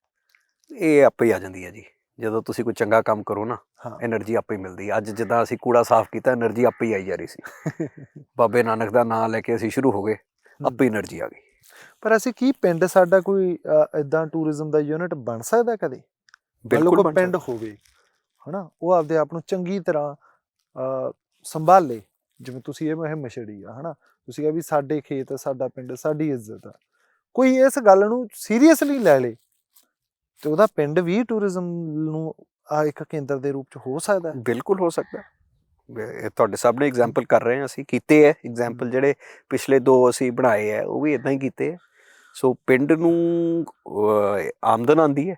ਇਹ ਆਪੇ ਆ ਜਾਂਦੀ ਹੈ ਜੀ। ਜਦੋਂ ਤੁਸੀਂ ਕੋਈ ਚੰਗਾ ਕੰਮ ਕਰੋ ਨਾ ਹਾਂ। એનર્ਜੀ ਆਪੇ ਮਿਲਦੀ ਅੱਜ ਜਿੱਦਾਂ ਅਸੀਂ ਕੂੜਾ ਸਾਫ਼ ਕੀਤਾ એનર્ਜੀ ਆਪੇ ਹੀ ਆਈ ਜਾ ਰਹੀ ਸੀ। ਬਾਬੇ ਨਾਨਕ ਦਾ ਨਾਮ ਲੈ ਕੇ ਅਸੀਂ ਸ਼ੁਰੂ ਹੋ ਗਏ ਆਪੇ એનર્ਜੀ ਆ ਗਈ। ਪਰ ਅਸੀਂ ਕੀ ਪਿੰਡ ਸਾਡਾ ਕੋਈ ਇਦਾਂ ਟੂਰਿਜ਼ਮ ਦਾ ਯੂਨਿਟ ਬਣ ਸਕਦਾ ਕਦੇ? ਬਿਲਕੁਲ ਪਿੰਡ ਹੋਵੇ ਹਨਾ? ਉਹ ਆਪਦੇ ਆਪ ਨੂੰ ਚੰਗੀ ਤਰ੍ਹਾਂ ਸੰਭਾਲੇ। ਜਿਵੇਂ ਤੁਸੀਂ ਇਹ ਮਹਿਮ ਛੜੀ ਆ ਹਨਾ? ਤੁਸੀਂ ਕਹੇ ਵੀ ਸਾਡੇ ਖੇਤ ਸਾਡਾ ਪਿੰਡ ਸਾਡੀ ਇੱਜ਼ਤ ਆ। ਕੋਈ ਇਸ ਗੱਲ ਨੂੰ ਸੀਰੀਅਸਲੀ ਲੈ ਲੇ ਤੇ ਉਹਦਾ ਪਿੰਡ ਵੀ ਟੂਰਿਜ਼ਮ ਨੂੰ ਆ ਇੱਕ ਕੇਂਦਰ ਦੇ ਰੂਪ ਚ ਹੋ ਸਕਦਾ ਹੈ? ਬਿਲਕੁਲ ਹੋ ਸਕਦਾ ਹੈ। ਤੁਹਾਡੇ ਸਾਹਮਣੇ ਐਗਜ਼ਾਮਪਲ ਕਰ ਰਹੇ ਹਾਂ ਅਸੀਂ ਕੀਤੇ ਹੈ। ਐਗਜ਼ਾਮਪਲ ਜਿਹੜੇ ਪਿਛਲੇ ਦੋ ਅਸੀਂ ਬਣਾਏ ਹੈ ਉਹ ਵੀ ਇਦਾਂ ਹੀ ਕੀਤੇ ਹੈ। ਸੋ ਪਿੰਡ ਨੂੰ ਆਮਦਨ ਆਂਦੀ ਹੈ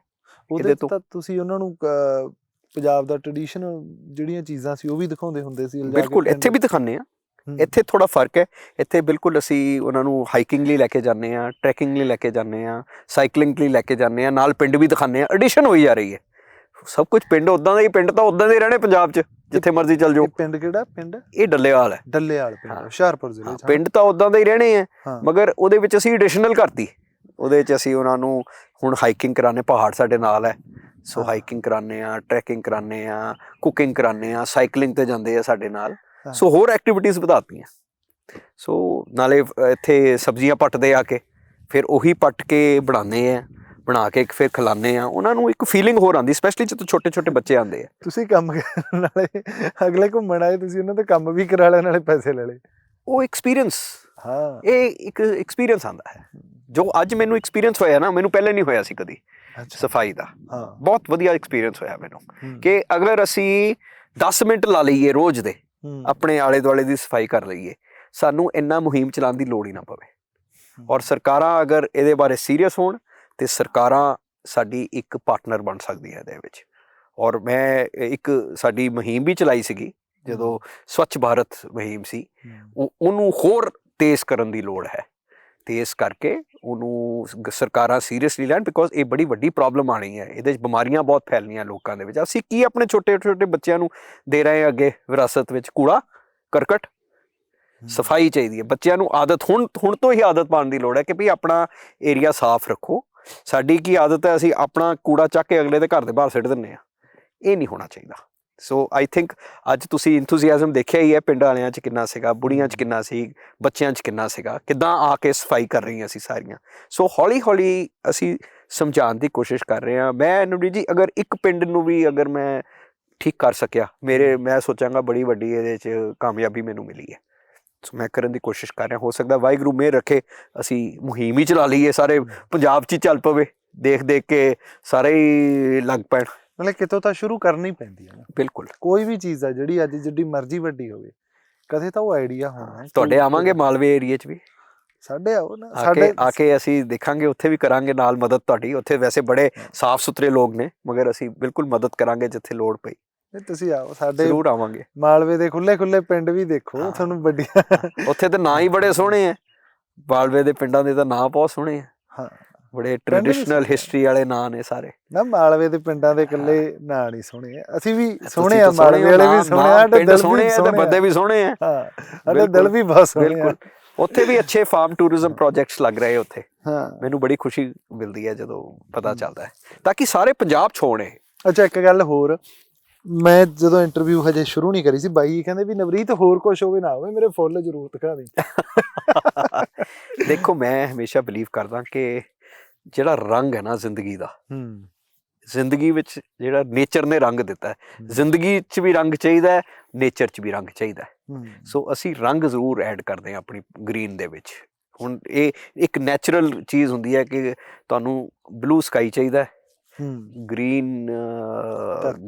ਉਹਦੇ ਤੋਂ- ਤੁਸੀਂ ਉਹਨਾਂ ਨੂੰ ਪੰਜਾਬ ਦਾ ਟ੍ਰੈਡੀਸ਼ਨਲ ਜਿਹੜੀਆਂ ਚੀਜ਼ਾਂ ਸੀ ਉਹ ਵੀ ਦਿਖਾਉਂਦੇ ਹੁੰਦੇ ਸੀ ਬਿਲਕੁਲ ਇੱਥੇ। ਵੀ ਦਿਖਾਉਂਦੇ ਆ ਇੱਥੇ ਥੋੜਾ ਫ਼ਰਕ ਹੈ। ਇੱਥੇ ਬਿਲਕੁਲ ਅਸੀਂ ਉਹਨਾਂ ਨੂੰ ਹਾਈਕਿੰਗ ਲਈ ਲੈ ਕੇ ਜਾਂਦੇ ਆ ਟਰੈਕਿੰਗ ਲਈ ਲੈ ਕੇ ਜਾਂਦੇ ਆ ਸਾਈਕਲਿੰਗ ਲਈ ਲੈ ਕੇ ਜਾਂਦੇ ਆ ਨਾਲ ਪਿੰਡ ਵੀ ਦਿਖਾਉਂਦੇ ਆ ਐਡੀਸ਼ਨ ਹੋਈ ਜਾ ਰਹੀ ਹੈ। ਸਭ ਕੁਝ ਪਿੰਡ ਉਦਾਂ ਦਾ ਹੀ ਪਿੰਡ ਤਾਂ ਉਦਾਂ ਦੇ ਰਹਿਣੇ ਪੰਜਾਬ 'ਚ ਜਿੱਥੇ ਮਰਜ਼ੀ ਚੱਲ ਜਾਓ। ਪਿੰਡ ਕਿਹੜਾ ਪਿੰਡ? ਇਹ ਡੱਲੇਵਾਲ ਹੈ। ਡੱਲੇਵਾਲ ਪਿੰਡ। ਹੁਸ਼ਿਆਰਪੁਰ ਜ਼ਿਲ੍ਹੇ ਚ ਪਿੰਡ ਤਾਂ ਉਦਾਂ ਦੇ ਹੀ ਰਹਿਣੇ ਆ ਮਗਰ ਉਹਦੇ ਵਿੱਚ ਅਸੀਂ ਐਡੀਸ਼ਨਲ ਕਰਤੀ। ਉਹਦੇ ਵਿੱਚ ਅਸੀਂ ਉਹਨਾਂ ਨੂੰ ਹੁਣ ਹਾਈਕਿੰਗ ਕਰਾਣੇ ਪਹਾੜ ਸਾਡੇ ਨਾਲ ਹੈ। ਸੋ। ਹਾਈਕਿੰਗ ਕਰਾਣੇ ਆ ਟਰੈਕਿੰਗ ਕਰਾਣੇ ਆ ਕੁਕਿੰਗ ਕਰਾਣੇ ਆ ਸਾਈਕਲਿੰਗ ਤੇ ਜਾਂਦੇ ਆ ਸਾਡੇ ਨਾਲ। ਸੋ ਹੋਰ ਐਕਟੀਵਿਟੀਜ਼ ਵਧਾਤੀਆਂ। ਸੋ ਨਾਲੇ ਇੱਥੇ ਸਬਜ਼ੀਆਂ ਪੱਟਦੇ ਆ ਕੇ ਫਿਰ ਉਹੀ ਪੱਟ ਕੇ ਬਣਾਉਂਦੇ ਆ ਬਣਾ ਕੇ ਫਿਰ ਖਿਲਾਉਂਦੇ ਆ। ਉਹਨਾਂ ਨੂੰ ਇੱਕ ਫੀਲਿੰਗ ਹੋਰ ਆਉਂਦੀ ਸਪੈਸ਼ਲੀ ਜਦੋਂ ਛੋਟੇ ਛੋਟੇ ਬੱਚੇ ਆਉਂਦੇ ਆ। ਤੁਸੀਂ ਕੰਮ ਕਰਨ ਵਾਲੇ ਅਗਲੇ ਘੁੰਮਣ ਆਏ ਤੁਸੀਂ ਉਹਨਾਂ ਤੋਂ ਕੰਮ ਵੀ ਕਰਾ ਲਿਆ ਨਾਲੇ ਪੈਸੇ ਲੈ ਲਏ। ਉਹ ਐਕਸਪੀਰੀਅੰਸ ਹਾਂ। ਇਹ ਇੱਕ ਐਕਸਪੀਰੀਅੰਸ ਆਉਂਦਾ ਹੈ। ਜੋ ਅੱਜ ਮੈਨੂੰ ਐਕਸਪੀਰੀਅੰਸ ਹੋਇਆ ਨਾ ਮੈਨੂੰ ਪਹਿਲੇ ਨਹੀਂ ਹੋਇਆ ਸੀ ਕਦੀ ਸਫ਼ਾਈ ਦਾ। ਹਾਂ। ਬਹੁਤ ਵਧੀਆ ਐਕਸਪੀਰੀਅੰਸ ਹੋਇਆ ਮੈਨੂੰ ਕਿ ਅਗਰ ਅਸੀਂ 10 ਮਿੰਟ ਲਾ ਲਈਏ ਰੋਜ਼ ਦੇ ਆਪਣੇ ਆਲੇ ਦੁਆਲੇ ਦੀ ਸਫ਼ਾਈ ਕਰ ਲਈਏ। ਸਾਨੂੰ ਇੰਨਾ ਮੁਹਿੰਮ ਚਲਾਉਣ ਦੀ ਲੋੜ ਹੀ ਨਾ ਪਵੇ। ਹੂੰ। ਔਰ ਸਰਕਾਰਾਂ ਅਗਰ ਇਹਦੇ ਬਾਰੇ ਸੀਰੀਅਸ ਹੋਣ ਤੇ ਸਰਕਾਰਾਂ ਸਾਡੀ ਇੱਕ ਪਾਰਟਨਰ ਬਣ ਸਕਦੀਆਂ ਇਹਦੇ ਵਿੱਚ। ਔਰ ਮੈਂ ਇੱਕ ਸਾਡੀ ਮੁਹਿੰਮ ਵੀ ਚਲਾਈ ਸੀਗੀ ਜਦੋਂ ਸਵੱਛ ਭਾਰਤ ਮੁਹਿੰਮ ਸੀ। ਹੂੰ, ਉਹ- ਉਹਨੂੰ ਹੋਰ ਤੇਜ਼ ਕਰਨ ਦੀ ਲੋੜ ਹੈ। ਤੇ ਇਸ ਕਰਕੇ ਉਹਨੂੰ ਸਰਕਾਰਾਂ ਸੀਰੀਅਸਲੀ ਲੈਣ ਬਿਕੋਜ਼ ਇਹ ਬੜੀ ਵੱਡੀ ਪ੍ਰੋਬਲਮ ਆਣੀ ਹੈ। ਇਹਦੇ ਵਿੱਚ ਬਿਮਾਰੀਆਂ ਬਹੁਤ ਫੈਲਣੀਆਂ ਲੋਕਾਂ ਦੇ ਵਿੱਚ। ਅਸੀਂ ਕੀ ਆਪਣੇ ਛੋਟੇ ਛੋਟੇ ਬੱਚਿਆਂ ਨੂੰ ਦੇ ਰਹੇ ਹਾਂ ਅੱਗੇ ਵਿਰਾਸਤ ਵਿੱਚ? ਕੂੜਾ ਕਰਕਟ। ਸਫ਼ਾਈ ਚਾਹੀਦੀ ਹੈ। ਬੱਚਿਆਂ ਨੂੰ ਆਦਤ ਹੁਣ ਹੁਣ ਤੋਂ ਹੀ ਆਦਤ ਪਾਉਣ ਦੀ ਲੋੜ ਹੈ ਕਿ ਵੀ ਆਪਣਾ ਏਰੀਆ ਸਾਫ਼ ਰੱਖੋ। ਸਾਡੀ ਕੀ ਆਦਤ ਹੈ? ਅਸੀਂ ਆਪਣਾ ਕੂੜਾ ਚੱਕ ਕੇ ਅਗਲੇ ਦੇ ਘਰ ਦੇ ਬਾਹਰ ਸਿੱਟ ਦਿੰਨੇ ਆ ਇਹ ਨਹੀਂ ਹੋਣਾ ਚਾਹੀਦਾ। ਸੋ ਆਈ ਥਿੰਕ ਅੱਜ ਤੁਸੀਂ ਇੰਥੂਸੀਆਜ਼ਮ ਦੇਖਿਆ ਹੀ ਹੈ ਪਿੰਡ ਵਾਲਿਆਂ 'ਚ ਕਿੰਨਾ ਸੀਗਾ ਬੁੜੀਆਂ 'ਚ ਕਿੰਨਾ ਸੀ ਬੱਚਿਆਂ 'ਚ ਕਿੰਨਾ ਸੀਗਾ ਕਿੱਦਾਂ ਆ ਕੇ ਸਫ਼ਾਈ ਕਰ ਰਹੀਆਂ ਸੀ ਸਾਰੀਆਂ। ਸੋ ਹੌਲੀ ਹੌਲੀ ਅਸੀਂ ਸਮਝਾਉਣ ਦੀ ਕੋਸ਼ਿਸ਼ ਕਰ ਰਹੇ ਹਾਂ। ਮੈਂ ਨਵਰੀ ਜੀ ਅਗਰ ਇੱਕ ਪਿੰਡ ਨੂੰ ਵੀ ਅਗਰ ਮੈਂ ਠੀਕ ਕਰ ਸਕਿਆ ਮੇਰੇ ਮੈਂ ਸੋਚਾਂਗਾ ਬੜੀ ਵੱਡੀ ਇਹਦੇ 'ਚ ਕਾਮਯਾਬੀ ਮੈਨੂੰ ਮਿਲੀ ਹੈ। ਸੋ ਮੈਂ ਕਰਨ ਦੀ ਕੋਸ਼ਿਸ਼ ਕਰ ਰਿਹਾ ਹੋ ਸਕਦਾ ਵਾਹਿਗੁਰੂ ਮਿਹਰ ਰੱਖੇ ਅਸੀਂ ਮੁਹਿੰਮ ਹੀ ਚਲਾ ਲਈਏ ਸਾਰੇ ਪੰਜਾਬ 'ਚ ਚੱਲ ਪਵੇ ਦੇਖ ਦੇਖ ਕੇ ਸਾਰੇ ਹੀ ਲੱਗ ਪੈਣ। ਮਤਲਬ ਕਿਤੋਂ ਤਾਂ ਸ਼ੁਰੂ ਕਰਨੀ ਪੈਂਦੀ ਹੈ ਨਾ। ਬਿਲਕੁਲ। ਕੋਈ ਵੀ ਚੀਜ਼ ਆ ਜਿਹੜੀ ਅੱਜ ਜਿੱਡੀ ਮਰਜ਼ੀ ਵੱਡੀ ਹੋਵੇ ਕਦੇ ਤਾਂ ਉਹ ਆਈਡੀਆ ਹੋਣਾ ਹੈ। ਤੁਹਾਡੇ ਆਵਾਂਗੇ ਮਾਲਵੇ ਏਰੀਏ 'ਚ ਵੀ? ਸਾਡੇ ਆਓ ਨਾ ਆ ਸਾਡੇ ਆ ਕੇ ਅਸੀਂ ਦੇਖਾਂਗੇ ਉੱਥੇ ਵੀ ਕਰਾਂਗੇ ਨਾਲ ਮਦਦ ਤੁਹਾਡੀ। ਉੱਥੇ ਵੈਸੇ ਬੜੇ ਸਾਫ਼ ਸੁਥਰੇ ਲੋਕ ਨੇ ਮਗਰ ਅਸੀਂ ਬਿਲਕੁਲ ਮਦਦ ਕਰਾਂਗੇ ਜਿੱਥੇ ਲੋੜ ਪਈ। ਤੁਸੀਂ ਆਓ ਸਾਡੇ ਜ਼ਰੂਰ ਆਵਾਂਗੇ। ਮਾਲਵੇ ਦੇ ਖੁੱਲੇ ਖੁੱਲੇ ਪਿੰਡ ਵੀ ਦੇਖੋ। ਤੁਹਾਨੂੰ ਵੱਡੀਆਂ ਉੱਥੇ ਤੇ ਨਾਂ ਹੀ ਬੜੇ ਸੋਹਣੇ ਐ ਬਾਲਵੇ ਦੇ ਪਿੰਡਾਂ ਦੇ ਤਾਂ ਨਾਂ ਬਹੁਤ ਸੋਹਣੇ ਆ। ਹਾਂ। ਬੜੇ ਟ੍ਰੈਡੀਸ਼ਨਲ। ਹਿਸਟਰੀ ਵਾਲੇ ਨਾਂ ਨੇ ਸਾਰੇ। ਨਾ ਮਾਲਵੇ ਦੇ ਪਿੰਡਾਂ ਦੇ ਇਕੱਲੇ ਨਾਂ ਨਹੀਂ ਸੋਹਣੇ ਅਸੀਂ ਵੀ ਸੋਹਣੇ ਆ ਮਾਲਵੇ ਵਾਲੇ ਵੀ ਸੋਹਣੇ ਆ ਪਿੰਡ ਸੋਹਣੇ ਆ ਤੇ ਬੰਦੇ ਵੀ ਸੋਹਣੇ ਆ। ਹਾਂ ਸਾਡੇ ਦਿਲ ਵੀ ਬਹੁਤ ਸੋਹਣੇ ਆ। ਉੱਥੇ ਵੀ ਅੱਛੇ ਫਾਰਮ ਟੂਰਿਜ਼ਮ ਪ੍ਰੋਜੈਕਟਸ ਲੱਗ ਰਹੇ ਉੱਥੇ। ਹਾਂ। ਮੈਨੂੰ ਬੜੀ ਖੁਸ਼ੀ ਮਿਲਦੀ ਹੈ ਜਦੋਂ ਪਤਾ ਚੱਲਦਾ ਹੈ। ਤਾਂ ਕਿ ਸਾਰੇ ਪੰਜਾਬ ਛੋਣੇ ਅੱਛਾ ਇੱਕ ਗੱਲ ਹੋਰ। ਮੈਂ ਜਦੋਂ ਇੰਟਰਵਿਊ ਹਜੇ ਸ਼ੁਰੂ ਨਹੀਂ ਕਰੀ ਸੀ ਬਾਈ ਕਹਿੰਦੇ ਵੀ ਨਵਰੀਤ ਹੋਰ ਕੁਝ ਹੋਵੇ ਨਾ ਹੋਵੇ ਮੇਰੇ ਫੁੱਲ ਜ਼ਰੂਰ ਦਿਖਾ ਦੇ। ਦੇਖੋ ਮੈਂ ਹਮੇਸ਼ਾ ਬਲੀਵ ਕਰਦਾ ਕਿ ਜਿਹੜਾ ਰੰਗ ਹੈ ਨਾ ਜ਼ਿੰਦਗੀ ਦਾ ਹੂੰ। ਜ਼ਿੰਦਗੀ ਵਿੱਚ ਜਿਹੜਾ ਨੇਚਰ ਨੇ ਰੰਗ ਦਿੱਤਾ ਹੈ। ਜ਼ਿੰਦਗੀ 'ਚ ਵੀ ਰੰਗ ਚਾਹੀਦਾ ਹੈ ਨੇਚਰ 'ਚ ਵੀ ਰੰਗ ਚਾਹੀਦਾ ਹੈ। ਸੋ ਅਸੀਂ ਰੰਗ ਜ਼ਰੂਰ ਐਡ ਕਰਦੇ ਹਾਂ ਆਪਣੀ ਗ੍ਰੀਨ ਦੇ ਵਿੱਚ। ਹੁਣ ਇਹ ਇੱਕ ਨੈਚੁਰਲ ਚੀਜ਼ ਹੁੰਦੀ ਹੈ ਕਿ ਤੁਹਾਨੂੰ ਬਲੂ ਸਕਾਈ ਚਾਹੀਦਾ ਹੈ। ਹੂੰ। ਗ੍ਰੀਨ।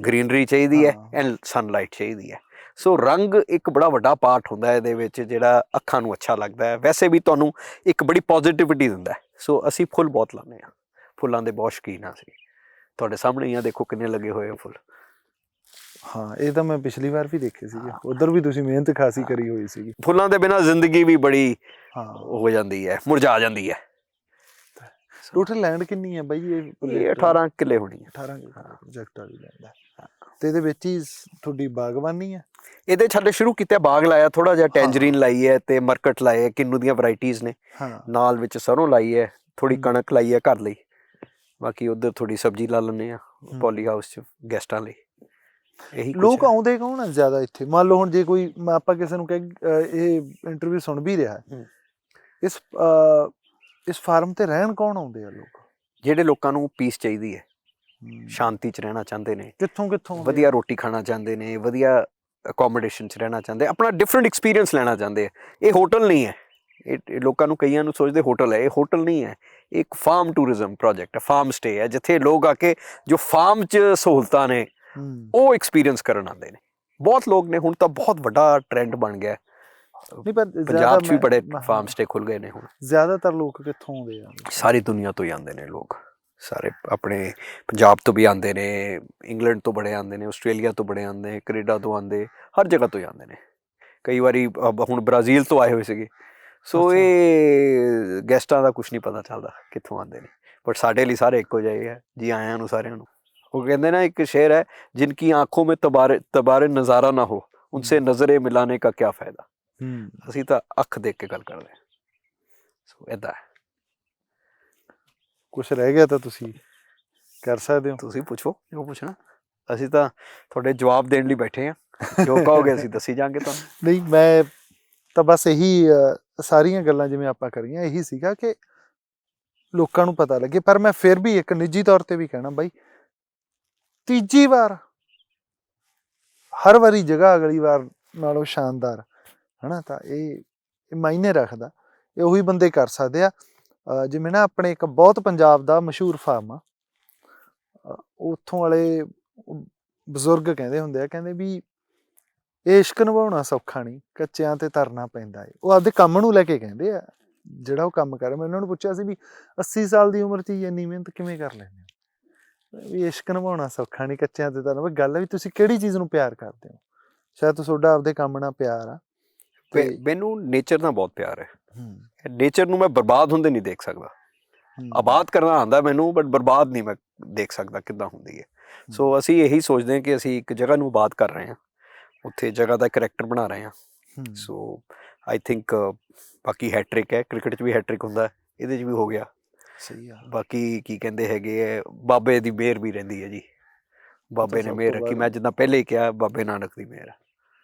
ਗ੍ਰੀਨਰੀ ਚਾਹੀਦੀ ਹੈ ਹਾਂ। ਐਂਡ ਸਨਲਾਈਟ ਚਾਹੀਦੀ ਹੈ। ਸੋ ਰੰਗ ਇੱਕ ਬੜਾ ਵੱਡਾ ਪਾਰਟ ਹੁੰਦਾ ਹੈ ਇਹਦੇ ਵਿੱਚ ਜਿਹੜਾ ਅੱਖਾਂ ਨੂੰ ਅੱਛਾ ਲੱਗਦਾ ਹੈ। ਵੈਸੇ ਵੀ ਤੁਹਾਨੂੰ ਇੱਕ ਬੜੀ ਪੋਜ਼ਿਟਿਵਿਟੀ ਦਿੰਦਾ ਹੈ। ਸੋ ਅਸੀਂ ਫੁੱਲ ਬਹੁਤ ਲਾਉਂਦੇ ਹਾਂ। ਫੁੱਲਾਂ ਦੇ ਬਹੁਤ ਸ਼ੌਕੀਨ ਹਾਂ ਅਸੀਂ। ਤੁਹਾਡੇ ਸਾਹਮਣੇ ਹੀ ਆ ਦੇਖੋ ਕਿੰਨੇ ਲੱਗੇ ਹੋਏ ਆ ਫੁੱਲ। ਹਾਂ ਇਹ ਤਾਂ ਮੈਂ ਪਿਛਲੀ ਵਾਰ ਵੀ ਦੇਖੇ ਸੀਗੇ। ਉਧਰ ਵੀ ਤੁਸੀਂ ਮਿਹਨਤ ਖਾਸੀ ਕਰੀ ਹੋਈ ਸੀਗੀ। ਫੁੱਲਾਂ ਦੇ ਬਿਨਾ ਜ਼ਿੰਦਗੀ ਵੀ ਬੜੀ ਹਾਂ। ਹੋ ਜਾਂਦੀ ਹੈ ਮੁਰਝਾ ਜਾਂਦੀ ਹੈ। ਟੋਟਲ ਲੈਂਡ ਕਿੰਨੀ ਹੈ ਬਾਈ ਇਹ ਇਹ 18 ਕਿੱਲੇ ਹੋਣੀ ਹੈ। 18 ਪ੍ਰੋਜੈਕਟ ਵਾਲੀ ਲੈਂਡ ਹੈ। ਤੇ ਇਹਦੇ ਵਿੱਚ ਹੀ ਤੁਹਾਡੀ ਬਾਗਬਾਨੀ ਹੈ ਇਹਦੇ ਛੱਡੇ ਸ਼ੁਰੂ ਕੀਤਾ ਬਾਗ ਲਾਇਆ ਥੋੜਾ ਜਿਹਾ ਟੈਂਜਰੀਨ ਲਾਈ ਹੈ ਤੇ ਮਰਕਟ ਲਾਏ ਹੈ ਕਿੰਨੂ ਦੀਆਂ ਵੈਰਾਈਟੀਆਂ ਨੇ ਹਾਂ ਨਾਲ ਵਿੱਚ ਸਰੋਂ ਲਾਈ ਹੈ ਥੋੜੀ। ਕਣਕ ਲਾਈ ਹੈ ਘਰ ਲਈ ਬਾਕੀ ਉਧਰ ਥੋੜੀ ਸਬਜ਼ੀ ਲਾ ਲੈਂਦੇ ਆ। ਪੋਲੀ ਹਾਊਸ ਚ ਗੈਸਟਾਂ ਲਈ ਇਹੀ ਲੋਕ। ਆਉਂਦੇ ਕੌਣ ਆ ਜ਼ਿਆਦਾ ਇੱਥੇ ਮੰਨ ਲਓ ਹੁਣ ਜੇ ਕੋਈ ਆਪਾਂ ਕਿਸੇ ਨੂੰ ਕਹੇ ਇਹ ਇੰਟਰਵਿਊ ਸੁਣ ਵੀ ਰਿਹਾ। ਇਸ ਇਸ ਫਾਰਮ ਤੇ ਰਹਿਣ ਕੌਣ ਆਉਂਦੇ ਆ ਲੋਕ ਜਿਹੜੇ ਲੋਕਾਂ ਨੂੰ ਪੀਸ ਚਾਹੀਦੀ ਹੂੰ। ਸ਼ਾਂਤੀ ਚ ਰਹਿਣਾ ਚਾਹੁੰਦੇ ਨੇ। ਕਿੱਥੋਂ ਕਿੱਥੋਂ ਵਧੀਆ? ਰੋਟੀ ਖਾਣਾ ਚਾਹੁੰਦੇ ਨੇ ਵਧੀਆ ਅਕੋਮੋਡੇਸ਼ਨ ਚ ਰਹਿਣਾ ਚਾਹੁੰਦੇ ਆਪਣਾ ਡਿਫਰੈਂਟ ਐਕਸਪੀਰੀਅੰਸ ਲੈਣਾ ਚਾਹੁੰਦੇ ਆ। ਇਹ ਹੋਟਲ ਨਹੀਂ ਹੈ। ਇਹ ਲੋਕਾਂ ਨੂੰ ਕਈਆਂ ਨੂੰ ਸੋਚਦੇ ਹੋਟਲ ਹੈ ਇਹ ਹੋਟਲ ਨਹੀਂ ਹੈ। ਇੱਕ ਫਾਰਮ ਟੂਰਿਜ਼ਮ ਪ੍ਰੋਜੈਕਟ ਹੈ ਫਾਰਮ ਸਟੇ ਹੈ ਜਿੱਥੇ ਲੋਕ ਆ ਕੇ ਜੋ ਫਾਰਮ 'ਚ ਸਹੂਲਤਾਂ ਨੇ ਉਹ ਐਕਸਪੀਰੀਅੰਸ ਕਰਨ ਆਉਂਦੇ ਨੇ। ਬਹੁਤ ਲੋਕ ਨੇ ਹੁਣ ਤਾਂ ਬਹੁਤ ਵੱਡਾ ਟ੍ਰੈਂਡ ਬਣ ਗਿਆ। ਨਹੀਂ ਪਰ ਜ਼ਿਆਦਾ ਪੰਜਾਬ 'ਚ ਵੀ ਬੜੇ ਫਾਰਮ ਸਟੇ ਖੁੱਲ ਗਏ ਨੇ ਹੁਣ। ਜ਼ਿਆਦਾਤਰ ਲੋਕ ਕਿੱਥੋਂ ਆਉਂਦੇ ਆ? ਸਾਰੀ ਦੁਨੀਆ ਤੋਂ ਹੀ ਆਉਂਦੇ ਨੇ ਲੋਕ। ਸਾਰੇ ਆਪਣੇ ਪੰਜਾਬ ਤੋਂ ਵੀ ਆਉਂਦੇ ਨੇ ਇੰਗਲੈਂਡ ਤੋਂ ਬੜੇ ਆਉਂਦੇ ਨੇ ਆਸਟ੍ਰੇਲੀਆ ਤੋਂ ਬੜੇ ਆਉਂਦੇ ਨੇ ਕੈਨੇਡਾ ਤੋਂ ਆਉਂਦੇ ਹਰ ਜਗ੍ਹਾ ਤੋਂ ਆਉਂਦੇ ਨੇ। ਕਈ ਵਾਰੀ ਹੁਣ ਬ੍ਰਾਜ਼ੀਲ ਤੋਂ ਆਏ ਹੋਏ ਸੀਗੇ। ਸੋ ਇਹ ਗੈਸਟਾਂ ਦਾ ਕੁਝ ਨਹੀਂ ਪਤਾ ਚੱਲਦਾ ਕਿੱਥੋਂ ਆਉਂਦੇ ਨੇ। ਬਟ ਸਾਡੇ ਲਈ ਸਾਰੇ ਇੱਕੋ ਜਿਹੇ ਹੈ ਜੀ ਆਇਆਂ ਨੂੰ ਸਾਰਿਆਂ ਨੂੰ। ਉਹ ਕਹਿੰਦੇ ਨਾ ਇੱਕ ਸ਼ੇਰ ਹੈ ਜਿਨ ਕੀ ਆਂਖੋਂ ਮੇ ਤਬਾਰੇ ਤਬਾਰੇ ਨਜ਼ਾਰਾ ਨਾ ਹੋ ਉਨਸੇ ਨਜ਼ਰੇ ਮਿਲਾਨੇ ਕਾ ਕੀ ਫਾਇਦਾ? ਅਸੀਂ ਤਾਂ ਅੱਖ ਦੇਖ ਕੇ ਗੱਲ ਕਰਦੇ ਸੋ ਇਦਾਂ ਕੁਝ ਰਹਿ ਗਿਆ ਤਾਂ ਤੁਸੀਂ ਕਰ ਸਕਦੇ ਹੋ। ਤੁਸੀਂ ਪੁੱਛੋ ਜੋ ਪੁੱਛਣਾ? ਅਸੀਂ ਤਾਂ ਤੁਹਾਡੇ ਜਵਾਬ ਦੇਣ ਲਈ ਬੈਠੇ ਆ ਜੋ ਕਹੋਗੇ ਅਸੀਂ ਦੱਸੀ ਜਾਾਂਗੇ ਤੁਹਾਨੂੰ। ਨਹੀਂ ਮੈਂ ਤਾਂ ਬਸ ਇਹੀ ਸਾਰੀਆਂ ਗੱਲਾਂ ਜਿਵੇਂ ਆਪਾਂ ਕਰੀਆਂ ਇਹੀ ਸੀਗਾ ਕਿ ਲੋਕਾਂ ਨੂੰ ਪਤਾ ਲੱਗੇ। ਪਰ ਮੈਂ ਫਿਰ ਵੀ ਇੱਕ ਨਿੱਜੀ ਤੌਰ ਤੇ ਵੀ ਕਹਿਣਾ ਬਾਈ ਤੀਜੀ ਵਾਰ ਹਰ ਵਾਰੀ ਜਗ੍ਹਾ ਅਗਲੀ ਵਾਰ ਨਾਲੋਂ ਸ਼ਾਨਦਾਰ ਹਨਾ? ਤਾਂ ਇਹ ਇਹ ਮਾਇਨੇ ਰੱਖਦਾ। ਇਹ ਉਹੀ ਬੰਦੇ ਕਰ ਸਕਦੇ ਆ। ਜਿਵੇਂ ਨਾ ਆਪਣੇ ਇੱਕ ਬਹੁਤ ਪੰਜਾਬ ਦਾ ਮਸ਼ਹੂਰ ਫਾਰਮ ਆ। ਉੱਥੋਂ ਵਾਲੇ ਬਜ਼ੁਰਗ ਕਹਿੰਦੇ ਹੁੰਦੇ ਆ ਕਹਿੰਦੇ ਵੀ ਇਸ਼ਕ ਨਿਭਾਉਣਾ ਸੌਖਾ ਨਹੀਂ ਕੱਚਿਆਂ ਤੇ ਤਰਨਾ ਪੈਂਦਾ ਏ। ਉਹ ਆਪਦੇ ਕੰਮ ਨੂੰ ਲੈ ਕੇ ਕਹਿੰਦੇ ਆ ਜਿਹੜਾ ਉਹ ਕੰਮ ਕਰ ਰਿਹਾ ਮੈਂ ਉਹਨਾਂ ਨੂੰ ਪੁੱਛਿਆ ਸੀ ਵੀ 80 ਸਾਲ ਦੀ ਉਮਰ 'ਚ ਹੀ ਇੰਨੀ ਮਿਹਨਤ ਕਿਵੇਂ ਕਰ ਲੈਂਦੇ ਹੋ? ਵੀ ਇਸ਼ਕ ਨਿਭਾਉਣਾ ਸੌਖਾ ਨਹੀਂ ਕੱਚਿਆਂ ਤੇ ਤਰਨਾ ਵੀ ਗੱਲ ਵੀ ਤੁਸੀਂ ਕਿਹੜੀ ਚੀਜ਼ ਨੂੰ ਪਿਆਰ ਕਰਦੇ ਹੋ? ਸ਼ਾਇਦ ਤੁਹਾਡਾ ਆਪਦੇ ਕੰਮ ਨਾਲ ਪਿਆਰ ਆ। ਮੈਨੂੰ ਨੇਚਰ ਨਾਲ ਬਹੁਤ ਪਿਆਰ ਹੂੰ, ਨੇਚਰ ਨੂੰ ਮੈਂ ਬਰਬਾਦ ਹੁੰਦੇ ਨਹੀਂ ਦੇਖ ਸਕਦਾ। ਆਬਾਦ ਕਰਨਾ ਆਂਦਾ ਮੈਨੂੰ ਬਟ ਬਰਬਾਦ ਨਹੀਂ ਮੈਂ ਦੇਖ ਸਕਦਾ ਕਿੱਦਾਂ ਹੁੰਦੀ ਹੈ। ਸੋ ਅਸੀਂ ਇਹੀ ਸੋਚਦੇ ਹਾਂ ਕਿ ਅਸੀਂ ਇੱਕ ਜਗ੍ਹਾ ਨੂੰ ਆਬਾਦ ਕਰ ਰਹੇ ਹਾਂ। ਉੱਥੇ ਜਗ੍ਹਾ ਦਾ ਕਰੈਕਟਰ ਬਣਾ ਰਹੇ ਹਾਂ। ਸੋ ਆਈ ਥਿੰਕ ਬਾਕੀ ਹੈਟ੍ਰਿਕ ਹੈ ਕ੍ਰਿਕਟ 'ਚ ਵੀ ਹੈਟ੍ਰਿਕ ਹੁੰਦਾ ਇਹਦੇ 'ਚ ਵੀ ਹੋ ਗਿਆ। ਸਹੀ ਆ। ਬਾਕੀ ਕੀ ਕਹਿੰਦੇ ਹੈਗੇ ਹੈ ਬਾਬੇ ਦੀ ਮਿਹਰ ਵੀ ਰਹਿੰਦੀ ਹੈ ਜੀ। ਬਾਬੇ ਨੇ ਮਿਹਰ ਰੱਖੀ ਮੈਂ ਜਿੱਦਾਂ ਪਹਿਲੇ ਹੀ ਕਿਹਾ ਬਾਬੇ ਨਾਨਕ ਦੀ ਮਿਹਰ।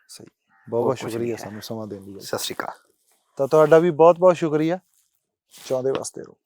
ਸਹੀ। ਬਹੁਤ ਬਹੁਤ ਸ਼ੁਕਰੀਆ। ਸਾਨੂੰ ਸਮਾਂ ਦੇਣ ਲਈ। ਸਤਿ ਸ਼੍ਰੀ ਅਕਾਲ। ਤਾਂ ਤੁਹਾਡਾ ਵੀ ਬਹੁਤ ਬਹੁਤ ਸ਼ੁਕਰੀਆ। ਚਾਹੁੰਦੇ ਵਾਸਤੇ ਰਹੋ।